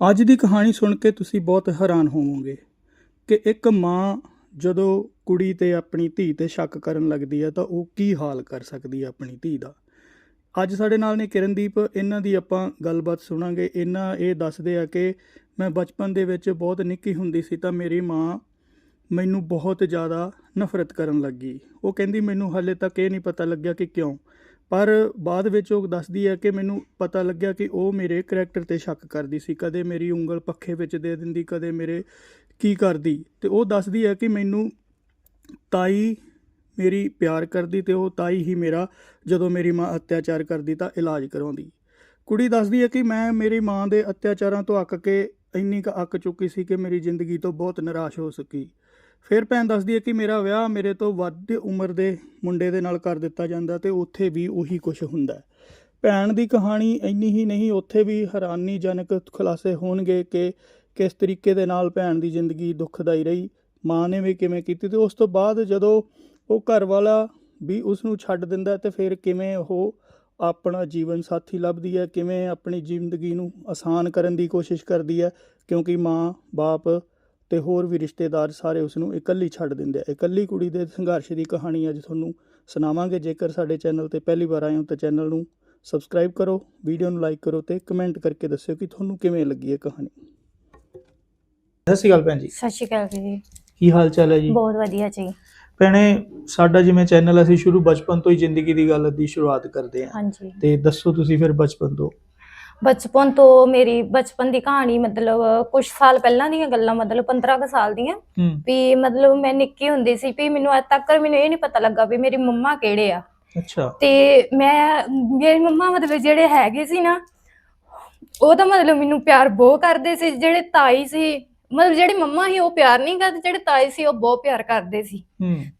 ਅੱਜ ਦੀ ਕਹਾਣੀ ਸੁਣ ਕੇ ਤੁਸੀਂ ਬਹੁਤ ਹੈਰਾਨ ਹੋਵੋਗੇ ਕਿ ਇੱਕ ਮਾਂ ਜਦੋਂ ਕੁੜੀ ਤੇ ਆਪਣੀ ਧੀ ਤੇ ਸ਼ੱਕ ਕਰਨ ਲੱਗਦੀ ਹੈ ਤਾਂ ਉਹ ਕੀ ਹਾਲ ਕਰ ਸਕਦੀ ਹੈ ਆਪਣੀ ਧੀ ਦਾ? ਅੱਜ ਸਾਡੇ ਨਾਲ ਨੇ ਕਿਰਨਦੀਪ, ਇਹਨਾਂ ਦੀ ਆਪਾਂ ਗੱਲਬਾਤ ਸੁਣਾਂਗੇ। ਇਹਨਾਂ ਇਹ ਦੱਸਦੇ ਆ ਕਿ ਮੈਂ ਬਚਪਨ ਦੇ ਵਿੱਚ ਬਹੁਤ ਨਿੱਕੀ ਹੁੰਦੀ ਸੀ ਤਾਂ ਮੇਰੀ ਮਾਂ ਮੈਨੂੰ ਬਹੁਤ ਜ਼ਿਆਦਾ ਨਫ਼ਰਤ ਕਰਨ ਲੱਗੀ। ਉਹ ਕਹਿੰਦੀ, ਮੈਨੂੰ ਹਾਲੇ ਤੱਕ ਇਹ ਨਹੀਂ ਪਤਾ ਲੱਗਿਆ ਕਿ ਕਿਉਂ? ਪਰ ਬਾਅਦ ਵਿੱਚ ਉਹ ਦੱਸਦੀ ਹੈ ਕਿ ਮੈਨੂੰ ਪਤਾ ਲੱਗਿਆ ਕਿ ਉਹ ਮੇਰੇ ਕਰੈਕਟਰ ਤੇ ਸ਼ੱਕ ਕਰਦੀ ਸੀ, ਕਦੇ ਮੇਰੀ ਉਂਗਲ ਪੱਖੇ ਵਿੱਚ ਦੇ ਦਿੰਦੀ, ਕਦੇ ਮੇਰੇ ਕੀ ਕਰਦੀ। ਤੇ ਉਹ ਦੱਸਦੀ ਹੈ ਕਿ ਮੈਨੂੰ ਤਾਈ ਮੇਰੀ ਪਿਆਰ ਕਰਦੀ ਤੇ ਉਹ ਤਾਈ ਹੀ ਮੇਰਾ, ਜਦੋਂ ਮੇਰੀ ਮਾਂ ਅਤਿਆਚਾਰ ਕਰਦੀ ਤਾਂ ਇਲਾਜ ਕਰਾਉਂਦੀ। ਕੁੜੀ ਦੱਸਦੀ ਹੈ ਕਿ ਮੈਂ ਮੇਰੀ ਮਾਂ ਦੇ ਅਤਿਆਚਾਰਾਂ ਤੋਂ ਅੱਕ ਕੇ ਇੰਨੀ ਕੁ ਅੱਕ ਚੁੱਕੀ ਸੀ ਕਿ ਮੇਰੀ ਜ਼ਿੰਦਗੀ ਤੋਂ ਬਹੁਤ ਨਿਰਾਸ਼ ਹੋ ਸਕੀ। ਫਿਰ ਭੈਣ ਦੱਸਦੀ ਹੈ ਕਿ ਮੇਰਾ ਵਿਆਹ ਮੇਰੇ ਤੋਂ ਵੱਧ ਉਮਰ ਦੇ ਮੁੰਡੇ ਦੇ ਨਾਲ ਕਰ ਦਿੱਤਾ ਜਾਂਦਾ ਤੇ ਉੱਥੇ ਵੀ ਉਹੀ ਕੁਝ ਹੁੰਦਾ ਭੈਣ ਦੀ ਕਹਾਣੀ ਇੰਨੀ ਹੀ ਨਹੀਂ, ਉੱਥੇ ਵੀ ਹੈਰਾਨੀਜਨਕ ਖੁਲਾਸੇ ਹੋਣਗੇ ਕਿ ਕਿਸ ਤਰੀਕੇ ਦੇ ਨਾਲ ਭੈਣ ਦੀ ਜ਼ਿੰਦਗੀ ਦੁੱਖਦਾਈ ਰਹੀ, ਮਾਂ ਨੇ ਵੀ ਕਿਵੇਂ ਕੀਤੀ ਤੇ ਉਸ ਤੋਂ ਬਾਅਦ ਜਦੋਂ ਉਹ ਘਰ ਵਾਲਾ ਵੀ ਉਸ ਨੂੰ ਛੱਡ ਦਿੰਦਾ ਤੇ ਫਿਰ ਕਿਵੇਂ ਉਹ ਆਪਣਾ ਜੀਵਨ ਸਾਥੀ ਲੱਭਦੀ ਹੈ, ਕਿਵੇਂ ਆਪਣੀ ਜ਼ਿੰਦਗੀ ਨੂੰ ਆਸਾਨ ਕਰਨ ਦੀ ਕੋਸ਼ਿਸ਼ ਕਰਦੀ ਹੈ, ਕਿਉਂਕਿ ਮਾਂ, ਬਾਪ ਤੇ ਹੋਰ ਵੀ ਰਿਸ਼ਤੇਦਾਰ ਸਾਰੇ ਉਸ ਨੂੰ ਇਕੱਲੀ ਛੱਡ ਦਿੰਦੇ ਆ। ਇਕੱਲੀ ਕੁੜੀ ਦੇ ਸੰਘਰਸ਼ ਦੀ ਕਹਾਣੀ ਅੱਜ ਤੁਹਾਨੂੰ ਸੁਣਾਵਾਂਗੇ। ਜੇਕਰ ਸਾਡੇ ਚੈਨਲ ਤੇ ਪਹਿਲੀ ਵਾਰ ਆਏ ਹੋ ਤਾਂ ਚੈਨਲ ਨੂੰ ਸਬਸਕ੍ਰਾਈਬ ਕਰੋ ਵੀਡੀਓ ਨੂੰ ਲਾਈਕ ਕਰੋ ਤੇ ਕਮੈਂਟ ਕਰਕੇ ਦੱਸਿਓ ਕਿ ਤੁਹਾਨੂੰ ਕਿਵੇਂ ਲੱਗੀ ਇਹ ਕਹਾਣੀ। ਸਤਿ ਸ਼੍ਰੀ ਅਕਾਲ ਭੈਣ ਜੀ। ਸਤਿ ਸ਼੍ਰੀ ਅਕਾਲ ਜੀ। ਕੀ ਹਾਲ ਚਾਲ ਹੈ ਜੀ? ਬਹੁਤ ਵਧੀਆ ਜੀ। ਭੈਣੇ ਸਾਡਾ ਜਿਵੇਂ ਚੈਨਲ ਅਸੀਂ ਸ਼ੁਰੂ ਬਚਪਨ ਤੋਂ ਹੀ ਜ਼ਿੰਦਗੀ ਦੀ ਗੱਲ ਦੀ ਸ਼ੁਰੂਆਤ ਕਰਦੇ ਹਾਂ। ਹਾਂਜੀ। ਤੇ ਦੱਸੋ ਤੁਸੀਂ ਫਿਰ ਬਚਪਨ ਤੋਂ। ਬਚਪਨ ਤੋਂ ਮੇਰੀ ਬਚਪਨ ਦੀ ਕਹਾਣੀ ਮਤਲਬ ਕੁਝ ਸਾਲ ਪਹਿਲਾਂ ਦੀਆਂ ਗੱਲਾਂ ਮਤਲਬ 15 ਕੁ ਸਾਲ ਦੀਆਂ। ਵੀ ਮਤਲਬ ਮੈਂ ਨਿੱਕੀ ਹੁੰਦੀ ਸੀ ਵੀ ਮੈਨੂੰ ਅੱਜ ਤੱਕ ਮੈਨੂੰ ਇਹ ਨਹੀਂ ਪਤਾ ਲੱਗਾ ਵੀ ਮੇਰੀ ਮੰਮਾ ਕਿਹੜੇ ਆ। ਅੱਛਾ। ਤੇ ਮੈਂ ਮੇਰੀ ਮੰਮਾ ਮਤਲਬ ਜਿਹੜੇ ਹੈਗੇ ਸੀ ਨਾ ਉਹ ਤਾਂ ਮਤਲਬ ਮੈਨੂੰ ਪਿਆਰ ਬਹੁਤ ਕਰਦੇ ਸੀ। ਜਿਹੜੇ ਤਾਈ ਸੀ ਮਤਲਬ ਜਿਹੜੀ ਮੰਮਾ ਸੀ ਉਹ ਪਿਆਰ ਨਹੀਂ ਕਰਦੇ ਜਿਹੜੇ ਤਾਈ ਸੀ ਉਹ ਬਹੁਤ ਪਿਆਰ ਕਰਦੇ ਸੀ।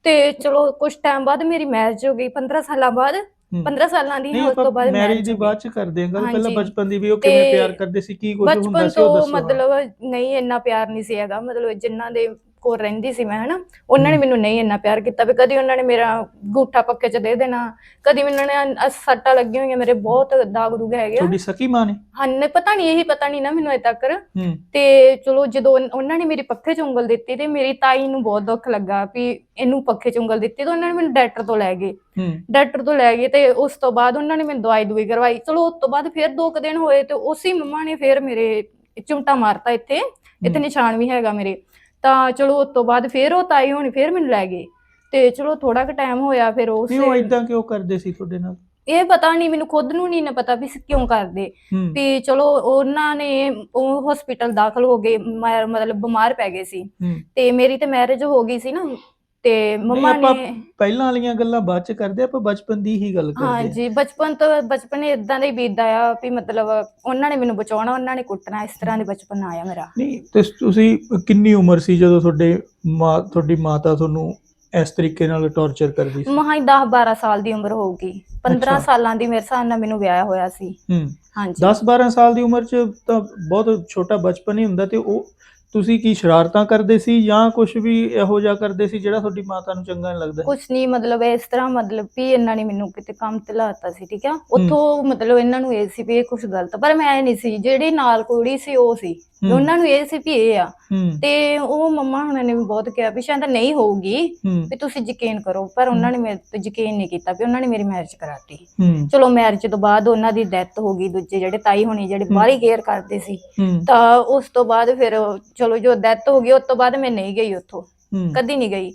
ਤੇ ਚਲੋ ਕੁਝ ਟਾਈਮ ਬਾਅਦ ਮੇਰੀ ਮੈਰਿਜ ਹੋ ਗਈ 15 ਸਾਲਾਂ ਬਾਅਦ। 15 ਸਾਲਾਂ ਦੀ ਉਸ ਤੋਂ ਬਾਅਦ ਮੈਰਿਜ ਦੀ। ਬਾਅਦ ਚ ਕਰਦੇ ਹਾਂ ਗੱਲ ਪਹਿਲਾਂ। ਬਚਪਨ ਦੀ ਵੀ ਉਹ ਕਿਵੇਂ ਤੇ ਪਿਆਰ ਕਰਦੇ ਸੀ ਕੀ ਕੁਝ ਹੁੰਦਾ ਬਚਪਨ ਸੀ ਉਹ ਤੋਂ ਦੱਸੋ ਹਾਂ। ਮਤਲਬ ਨਹੀਂ ਇੰਨਾ ਪਿਆਰ ਨਹੀਂ ਸੀ ਹੈਗਾ ਮਤਲਬ ਜਿਨ੍ਹਾਂ ਦੇ ਕੋਲ ਰਹਿੰਦੀ ਸੀ ਮੈਂ ਹਨਾ? ਉਹਨਾਂ ਨੇ। ਮੈਨੂੰ ਨਹੀਂ ਇੰਨਾ ਪਿਆਰ ਕੀਤਾ ਵੀ ਕਦੀ ਉਹਨਾਂ ਨੇ ਮੇਰਾ ਗੂਠਾ ਪੱਕੇ ਚ ਦੇ ਦੇਣਾ ਕਦੀ ਮੈਨੂੰ ਨੇ ਸੱਟਾਂ ਲੱਗੀਆਂ ਹੋਈਆਂ ਮੇਰੇ ਬਹੁਤ ਦਾਗ ਦੂਗ ਹੈਗੇ ਆ। ਤੁਹਾਡੀ ਸਕੀ ਮਾਂ ਨੇ? ਹਾਂ ਨਹੀਂ ਪਤਾ ਨਹੀਂ ਇਹੀ ਪਤਾ ਨਹੀਂ ਨਾ ਮੈਨੂੰ ਅਜੇ ਤੱਕ। ਹੂੰ। ਤੇ ਚਲੋ ਜਦੋਂ ਉਹਨਾਂ ਨੇ ਮੇਰੀ ਪੱਖੇ 'ਚ ਉਂਗਲ ਦਿੱਤੀ ਤੇ ਮੇਰੀ ਤਾਈ ਨੂੰ ਬਹੁਤ ਦੁੱਖ ਲੱਗਾ ਵੀ ਇਹਨੂੰ ਪੱਖੇ 'ਚ ਉਂਗਲ ਦਿੱਤੀ ਤਾਂ ਉਹਨਾਂ ਨੇ ਮੈਨੂੰ ਡਾਕਟਰ ਤੋਂ ਲੈ ਗਏ। ਹੂੰ। ਡਾਕਟਰ ਤੋਂ ਲੈ ਗਏ ਤੇ ਉਸ ਤੋਂ ਬਾਅਦ ਉਹਨਾਂ ਨੇ ਮੈਨੂੰ ਦਵਾਈ ਦਵਾਈ ਕਰਵਾਈ। ਚਲੋ ਉਸ ਤੋਂ ਬਾਅਦ ਫਿਰ ਦੋ ਕੁ ਦਿਨ ਹੋਏ ਤੇ ਉਸੇ ਮੰਮਾ ਨੇ ਫਿਰ ਮੇਰੇ ਚੁੰਮਟਾ ਮਾਰਤਾ ਇੱਥੇ। ਇੱਥੇ। ਨਿਸ਼ਾਨ ਵੀ ਹੈਗਾ ਮੇਰੇ। ਤਾਂ ਚਲੋ ਉਸ ਤੋਂ ਬਾਅਦ ਫਿਰ ਉਹ ਤਾਈ ਹੋਣੀ ਫਿਰ ਮੈਨੂੰ ਲੈ ਗਏ। ਤੇ ਚਲੋ ਥੋੜਾ ਕੁ ਟਾਈਮ ਹੋਇਆ ਫਿਰ ਉਸ ਨਹੀਂ ਉਹ ਇਦਾਂ ਕਿਉਂ ਕਰਦੇ ਸੀ ਤੁਹਾਡੇ ਨਾਲ? ਇਹ ਪਤਾ ਨਹੀਂ ਮੈਨੂੰ ਖੁਦ ਨੂੰ ਨਹੀਂ ਨਾ ਪਤਾ ਵੀ ਕਿਉਂ ਕਰਦੇ। ਹੂੰ। ਵੀ ਚਲੋ ਉਹਨਾਂ ਨੇ ਉਹ ਹਸਪੀਟਲ ਦਾਖਲ ਹੋ ਗਏ ਮੈਂ- ਮਤਲਬ ਬਿਮਾਰ ਪੈ ਗਏ ਸੀ। ਹੂੰ। ਤੇ ਮੇਰੀ ਤੇ ਮੈਰਿਜ ਹੋ ਗਈ ਸੀ ਨਾ। ਤੇ ਮੰਮਾ ਆਪਾਂ ਨੇ ਪਹਿਲਾਂ ਵਾਲੀਆਂ ਗੱਲਾਂ ਬਾਅਦ ਚ ਕਰਦੇ ਆਪਾਂ ਬਚਪਨ ਦੀ ਹੀ ਗੱਲ ਕਰਦੇ ਹਾਂ ਹਾਂਜੀ ਬਚਪਨ ਤੋਂ ਬਚਪਨ ਇਦਾਂ ਦਾ ਹੀ ਬੀਤਦਾ ਆ ਵੀ ਮਤਲਬ ਉਹਨਾਂ ਨੇ ਮੈਨੂੰ ਬਚਾਉਣਾ ਉਹਨਾਂ ਨੇ ਕੁੱਟਣਾ ਇਸ ਤਰ੍ਹਾਂ ਦੇ ਬਚਪਨ ਆਇਆ ਮੇਰਾ। ਨਹੀਂ ਤੇ ਤੁਸੀਂ ਕਿੰਨੀ ਉਮਰ ਸੀ ਜਦੋਂ ਤੁਹਾਡੇ ਮਾਂ ਤੁਹਾਡੀ ਮਾਤਾ ਤੁਹਾਨੂੰ ਇਸ ਤਰੀਕੇ ਨਾਲ ਟੌਰਚਰ ਕਰਦੀ ਸੀ? ਮਹਾਂ 10 12 ਸਾਲ ਦੀ ਉਮਰ ਹੋਊਗੀ। 15 ਅੱਛਾ। ਸਾਲਾਂ ਦੀ ਮੇਰੇ ਹਿਸਾਬ ਨਾਲ ਮੈਨੂੰ ਵਿਆਹ ਹੋਇਆ ਸੀ। ਹੂੰ। ਹਾਂਜੀ। 10 12 ਸਾਲ ਦੀ ਉਮਰ ਚ ਤਾਂ ਬਹੁਤ ਛੋਟਾ ਬਚਪਨ ਹੀ ਹੁੰਦਾ ਤੇ ਉਹ ਤੁਸੀਂ ਕੀ ਸ਼ਰਾਰਤਾਂ ਕਰਦੇ ਸੀ ਜਾਂ ਕੁਝ ਵੀ ਇਹੋ ਜਿਹਾ ਕਰਦੇ ਸੀ ਜਿਹੜਾ ਤੁਹਾਡੀ ਮਾਤਾ ਨੂੰ ਚੰਗਾ ਨਹੀਂ ਲੱਗਦਾ? ਕੁਛ ਨਹੀਂ ਮਤਲਬ ਇਸ ਤਰ੍ਹਾਂ ਮਤਲਬ ਵੀ ਇਹਨਾਂ ਨੇ ਮੈਨੂੰ ਕਿਤੇ ਕੰਮ ਤੇ ਲਾਤਾ ਸੀ ਠੀਕ ਆ? ਉੱਥੋਂ ਮਤਲਬ ਇਹਨਾਂ ਨੂੰ ਇਹ ਸੀ ਵੀ ਇਹ ਕੁਝ ਗਲਤ ਪਰ ਮੈਂ ਨਹੀਂ ਸੀ ਜਿਹੜੀ ਨਾਲ ਕੁੜੀ ਸੀ ਉਹ ਸੀ। ਹੂੰ, ਉਹਨਾਂ ਨੂੰ ਇਹ ਸੀ ਵੀ ਇਹ ਆ। ਹੂੰ। ਤੇ ਉਹ ਮੰਮਾ ਹੁਣਾਂ ਨੇ ਵੀ ਬਹੁਤ ਕਿਹਾ ਵੀ ਸ਼ਾਇਦ ਨਹੀਂ ਹੋਊਗੀ ਹੂੰ। ਵੀ ਤੁਸੀਂ ਯਕੀਨ ਕਰੋ ਪਰ ਉਹਨਾਂ ਨੇ ਮੇਰੇ ਤੇ ਯਕੀਨ ਨਹੀਂ ਕੀਤਾ ਵੀ ਉਹਨਾਂ ਨੇ ਮੇਰੀ ਮੈਰਿਜ ਕਰਾਤੀ। ਹੂੰ। ਚਲੋ ਮੈਰਿਜ ਤੋਂ ਬਾਅਦ ਉਹਨਾਂ ਦੀ ਡੈਥ ਹੋ ਗਈ ਦੂਜੇ ਜਿਹੜੇ ਤਾਈ ਹੋਣੀ ਜਿਹੜੇ। ਬਾਹਲੀ ਕੇਅਰ ਕਰਦੇ ਸੀ ਹੂੰ। ਤਾਂ ਉਸ ਤੋਂ ਬਾਅਦ ਫਿਰ ਚਲੋ ਜੋ ਡੈਥ ਹੋ ਗਈ ਉਸ ਤੋਂ ਬਾਅਦ ਮੈਂ ਨਹੀਂ ਗਈ ਉੱਥੋਂ। ਹੂੰ। ਕਦੀ ਨਹੀਂ ਗਈ।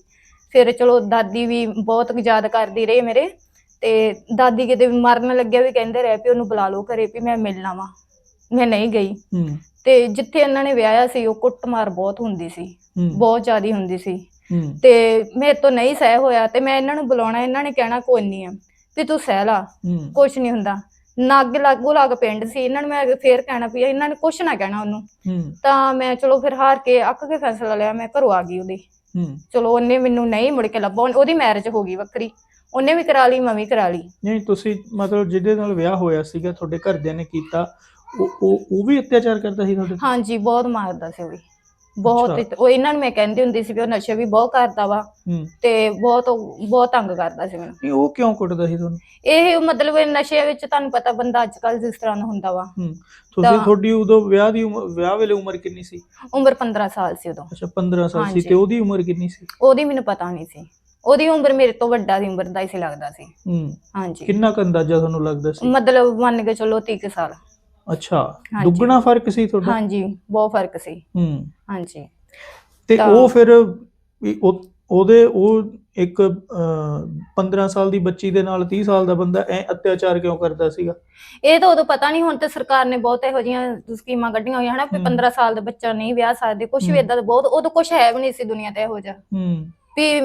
ਫਿਰ ਚਲੋ ਦਾਦੀ ਵੀ ਬਹੁਤ ਯਾਦ ਕਰਦੀ ਰਹੀ ਮੇਰੇ ਤੇ ਦਾਦੀ ਕਿਤੇ ਮਰਨ ਲੱਗਿਆ ਵੀ ਕਹਿੰਦੇ ਰਹੇ ਵੀ ਉਹਨੂੰ ਬੁਲਾ ਲਓ ਘਰੇ ਵੀ ਮੈਂ ਮਿਲਣਾ ਵਾ ਮੈਂ ਨਹੀਂ ਗਈ। ਹੂੰ। ਤੇ ਜਿੱਥੇ ਇਹਨਾਂ ਨੇ ਵਿਆਹਿਆ ਸੀ ਉਹ ਕੁੱਟਮਾਰ ਬਹੁਤ ਹੁੰਦੀ ਸੀ। ਹੂੰ। ਬਹੁਤ ਜ਼ਿਆਦੀ ਹੁੰਦੀ ਸੀ। ਹੂੰ। ਤੇ ਮੇਰੇ ਤੋਂ ਨਹੀਂ ਸਹਿ ਹੋਇਆ ਤੇ ਮੈਂ ਇਹਨਾਂ ਨੂੰ ਬੁਲਾਉਣਾ ਇਹਨਾਂ ਨੇ ਕਹਿਣਾ ਕੋਈ ਨਹੀਂ ਆ। ਵੀ ਤੂੰ ਸਹਿ ਲਾ। ਹੂੰ। ਕੁਛ ਨਹੀਂ ਹੁੰਦਾ। ਨੱਗ ਲਾਗੋ ਲੱਗ ਪਿੰਡ ਸੀ ਇਹਨਾਂ ਨੂੰ ਮੈਂ ਫੇਰ ਕਹਿਣਾ ਵੀ ਇਹਨਾਂ ਨੇ ਕੁਛ ਨਾ ਕਹਿਣਾ ਉਹਨੂੰ। ਤਾਂ ਮੈਂ ਚਲੋ ਫਿਰ ਹਾਰ ਕੇ ਅੱਕ ਕੇ ਫੈਸਲਾ ਲਿਆ ਮੈਂ ਘਰੋਂ ਆ ਗਈ ਉਹਦੀ। ਚਲੋ ਉਹਨੇ ਮੈਨੂੰ ਨਹੀਂ ਮੁੜ ਕੇ ਲੱਭਾ ਉਹਦੀ ਮੈਰਿਜ ਹੋ ਗਈ ਵੱਖਰੀ। ਉਹਨੇ ਵੀ ਕਰਾ ਲਈ ਮੈਂ ਵੀ ਕਰਾ ਲਈ। ਨਹੀਂ ਤੁਸੀਂ ਮਤਲਬ ਜਿਹਦੇ ਨਾਲ ਵਿਆਹ ਹੋਇਆ ਸੀਗਾ ਤੁਹਾਡੇ ਘਰਦਿਆਂ ਨੇ ਕੀਤਾ ਉਹ ਉਹ ਵੀ ਅਤਿਆਚਾਰ ਕਰਦਾ ਸੀ ਤੁਹਾਡੇ? ਹਾਂਜੀ ਬਹੁਤ ਮਾਰਦਾ ਸੀ ਉਹ ਵੀ। ਬਹੁਤ। ਉਹ ਇਹਨਾਂ ਨੂੰ ਮੈਂ ਕਹਿੰਦੀ ਹੁੰਦੀ ਸੀ ਵੀ ਉਹ ਨਸ਼ੇ ਵੀ ਬਹੁਤ ਕਰਦਾ ਵਾ ਹੂੰ। ਤੇ ਬਹੁਤ ਬਹੁਤ ਤੰਗ ਕਰਦਾ ਸੀ ਮੈਨੂੰ। ਨਹੀਂ ਉਹ ਕਿਉਂ ਕੁੱਟਦਾ ਸੀ ਤੁਹਾਨੂੰ? ਇਹ ਮਤਲਬ ਇਹ ਨਸ਼ੇ ਵਿੱਚ ਤੁਹਾਨੂੰ ਪਤਾ ਬੰਦਾ ਅੱਜ ਕੱਲ ਜਿਸ ਤਰ੍ਹਾਂ ਦਾ ਹੁੰਦਾ ਵਾ। ਹੂੰ। ਤੁਸੀਂ ਤੁਹਾਡੀ ਉਦੋਂ ਵਿਆਹ ਦੀ ਉਮਰ ਵਿਆਹ ਵੇਲੇ ਉਮਰ ਕਿੰਨੀ ਸੀ? ਉਮਰ 15 ਸਾਲ ਸੀ ਉਦੋਂ। ਅੱਛਾ 15 ਸਾਲ ਸੀ। ਤੇ ਉਹਦੀ ਉਮਰ ਕਿੰਨੀ ਸੀ? ਉਹਦੀ ਮੈਨੂੰ ਪਤਾ ਨਹੀਂ ਸੀ। ਉਹਦੀ ਉਮਰ ਮੇਰੇ ਤੋਂ ਵੱਡਾ ਦੀ ਉਮਰ ਦਾ ਹੀ ਸੀ ਲੱਗਦਾ ਸੀ। ਹੂੰ। ਹਾਂਜੀ। ਕਿੰਨਾ ਕੁ ਅੰਦਾਜ਼ਾ ਤੁਹਾਨੂੰ ਲੱਗਦਾ ਸੀ? ਮਤਲਬ ਮੰਨ ਕੇ ਚੱਲੋ 30 ਕੁ ਸਾਲ। ਅੱਛਾ ਹਾਂਜੀ। ਦੁੱਗਣਾ ਫ਼ਰਕ ਸੀ ਤੁਹਾਡਾ ਹਾਂਜੀ ਬਹੁਤ ਫ਼ਰਕ ਸੀ ਹੂੰ ਹਾਂਜੀ ਤੇ ਤਾਂ- ਉਹ ਫਿਰ ਵੀ ਉਹ- ਉਹਦੇ ਉਹ ਇੱਕ ਅਹ, 15 ਸਾਲ ਦੀ ਬੱਚੀ ਦੇ ਨਾਲ 30 ਸਾਲ ਦਾ ਬੰਦਾ ਐ ਅਤਿਆਚਾਰ ਕਿਉਂ ਕਰਦਾ ਸੀਗਾ ਇਹ ਤਾਂ ਉਦੋਂ ਪਤਾ ਨਹੀਂ ਹੁਣ ਤੇ ਸਰਕਾਰ ਨੇ ਬਹੁਤ ਇਹੋ ਜਿਹੀਆਂ ਸਕੀਮਾਂ ਕੱਢੀਆਂ ਹੋਈਆਂ ਹਨਾ ਵੀ ਹਮ। 15 ਸਾਲ ਦਾ ਬੱਚਾ ਨਹੀਂ ਵਿਆਹ ਸਕਦੇ ਕੁਝ ਹਮ। ਵੀ ਇਦਾਂ ਦਾ ਬਹੁਤ ਉਦੋਂ ਕੁਝ ਹੈ ਵੀ ਨਹੀਂ ਸੀ ਦੁਨੀਆ ਤੇ ਇਹੋ ਜਿਹਾ ਹੂੰ ਵੀ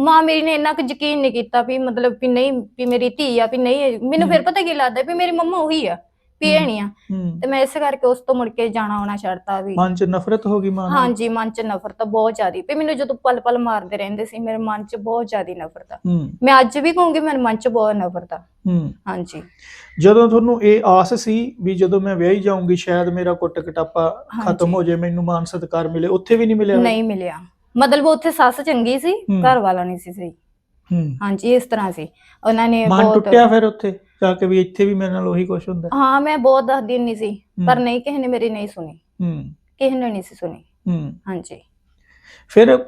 ਮਾਂ ਮੇਰੀ ਨੇ ਇੰਨਾ ਕੁ ਯਕੀਨ ਨਹੀਂ ਕੀਤਾ ਵੀ ਮਤਲਬ ਵੀ ਨਹੀਂ ਵੀ ਮੇਰੀ ਧੀ ਆ ਵੀ ਨਹੀਂ। ਮੈਨੂੰ ਫਿਰ। ਪਤਾ ਕੀ ਲੱਗਦਾ ਵੀ ਮੇਰੀ ਮੰਮਾ ਉਹੀ ਆ ਹਮ। ਨਹੀਂ ਆ। ਹੂੰ। ਤੇ ਮੈਂ ਇਸ ਕਰਕੇ ਉਸ ਤੋਂ ਮੁੜ ਕੇ ਜਾਣਾ ਆਉਣਾ ਛੱਡਤਾ ਵੀ। ਮਨ ਚ ਨਫ਼ਰਤ ਹੋ ਗਈ ਮਾਂ ਹਾਂਜੀ ਮਨ 'ਚ ਨਫ਼ਰਤ ਬਹੁਤ ਜ਼ਿਆਦੀ। ਵੀ ਮੈਨੂੰ ਜਦੋਂ ਪਲ ਪਲ ਮਾਰਦੇ ਰਹਿੰਦੇ ਸੀ ਮੇਰੇ ਮਨ 'ਚ ਬਹੁਤ ਜ਼ਿਆਦੀ ਨਫ਼ਰਤ ਆ। ਹੂੰ। ਮੈਂ ਅੱਜ ਵੀ ਕਹੂੰਗੀ ਮੇਰੇ ਮਨ 'ਚ ਬਹੁਤ ਨਫ਼ਰਤ ਆ। ਹੂੰ। ਹਾਂਜੀ। ਜਦੋਂ ਤੁਹਾਨੂੰ ਇਹ ਆਸ ਸੀ ਵੀ ਜਦੋਂ ਮੈਂ ਵਿਆਹੀ ਜਾਊਂਗੀ ਸ਼ਾਇਦ ਮੇਰਾ ਕੁੱਟ ਕਟਾਪਾ ਖਤਮ। ਹੋ ਜਾਏ ਮੈਨੂੰ ਮਾਨ ਸਤਿਕਾਰ ਮਿਲੇ ਉੱਥੇ ਵੀ ਨਹੀਂ ਮਿਲਿਆ? ਨਹੀਂ ਮਿਲਿਆ। ਮਤਲਬ ਉੱਥੇ ਸੱਸ ਚੰਗੀ ਸੀ। ਘਰ ਵਾਲਾ ਨਹੀਂ ਸੀ ਸਹੀ। ਹੂੰ। ਹਾਂਜੀ ਇਸ ਤਰ੍ਹਾਂ ਸੀ। ਉਹਨਾਂ ਨੇ ਮਨ ਬਹੁਤ ਟੁੱਟਿਆ ਫਿਰ ਉੱਥੇ? ਜਾ ਕੇ ਵੀ ਇੱਥੇ ਵੀ ਮੇਰੇ ਨਾਲ ਉਹੀ ਕੁਝ ਹੁੰਦਾ। ਹਾਂ ਮੈਂ ਬਹੁਤ ਦੱਸਦੀ ਹੁੰਦੀ ਸੀ ਪਰ। ਨਹੀਂ ਕਿਸੇ ਨੇ ਮੇਰੀ ਨਹੀਂ ਸੁਣੀ। ਹੂੰ। ਕਿਸੇ ਨੇ ਨਹੀਂ ਸੀ ਸੁਣੀ। ਹੂੰ। ਹਾਂਜੀ। ਫਿਰ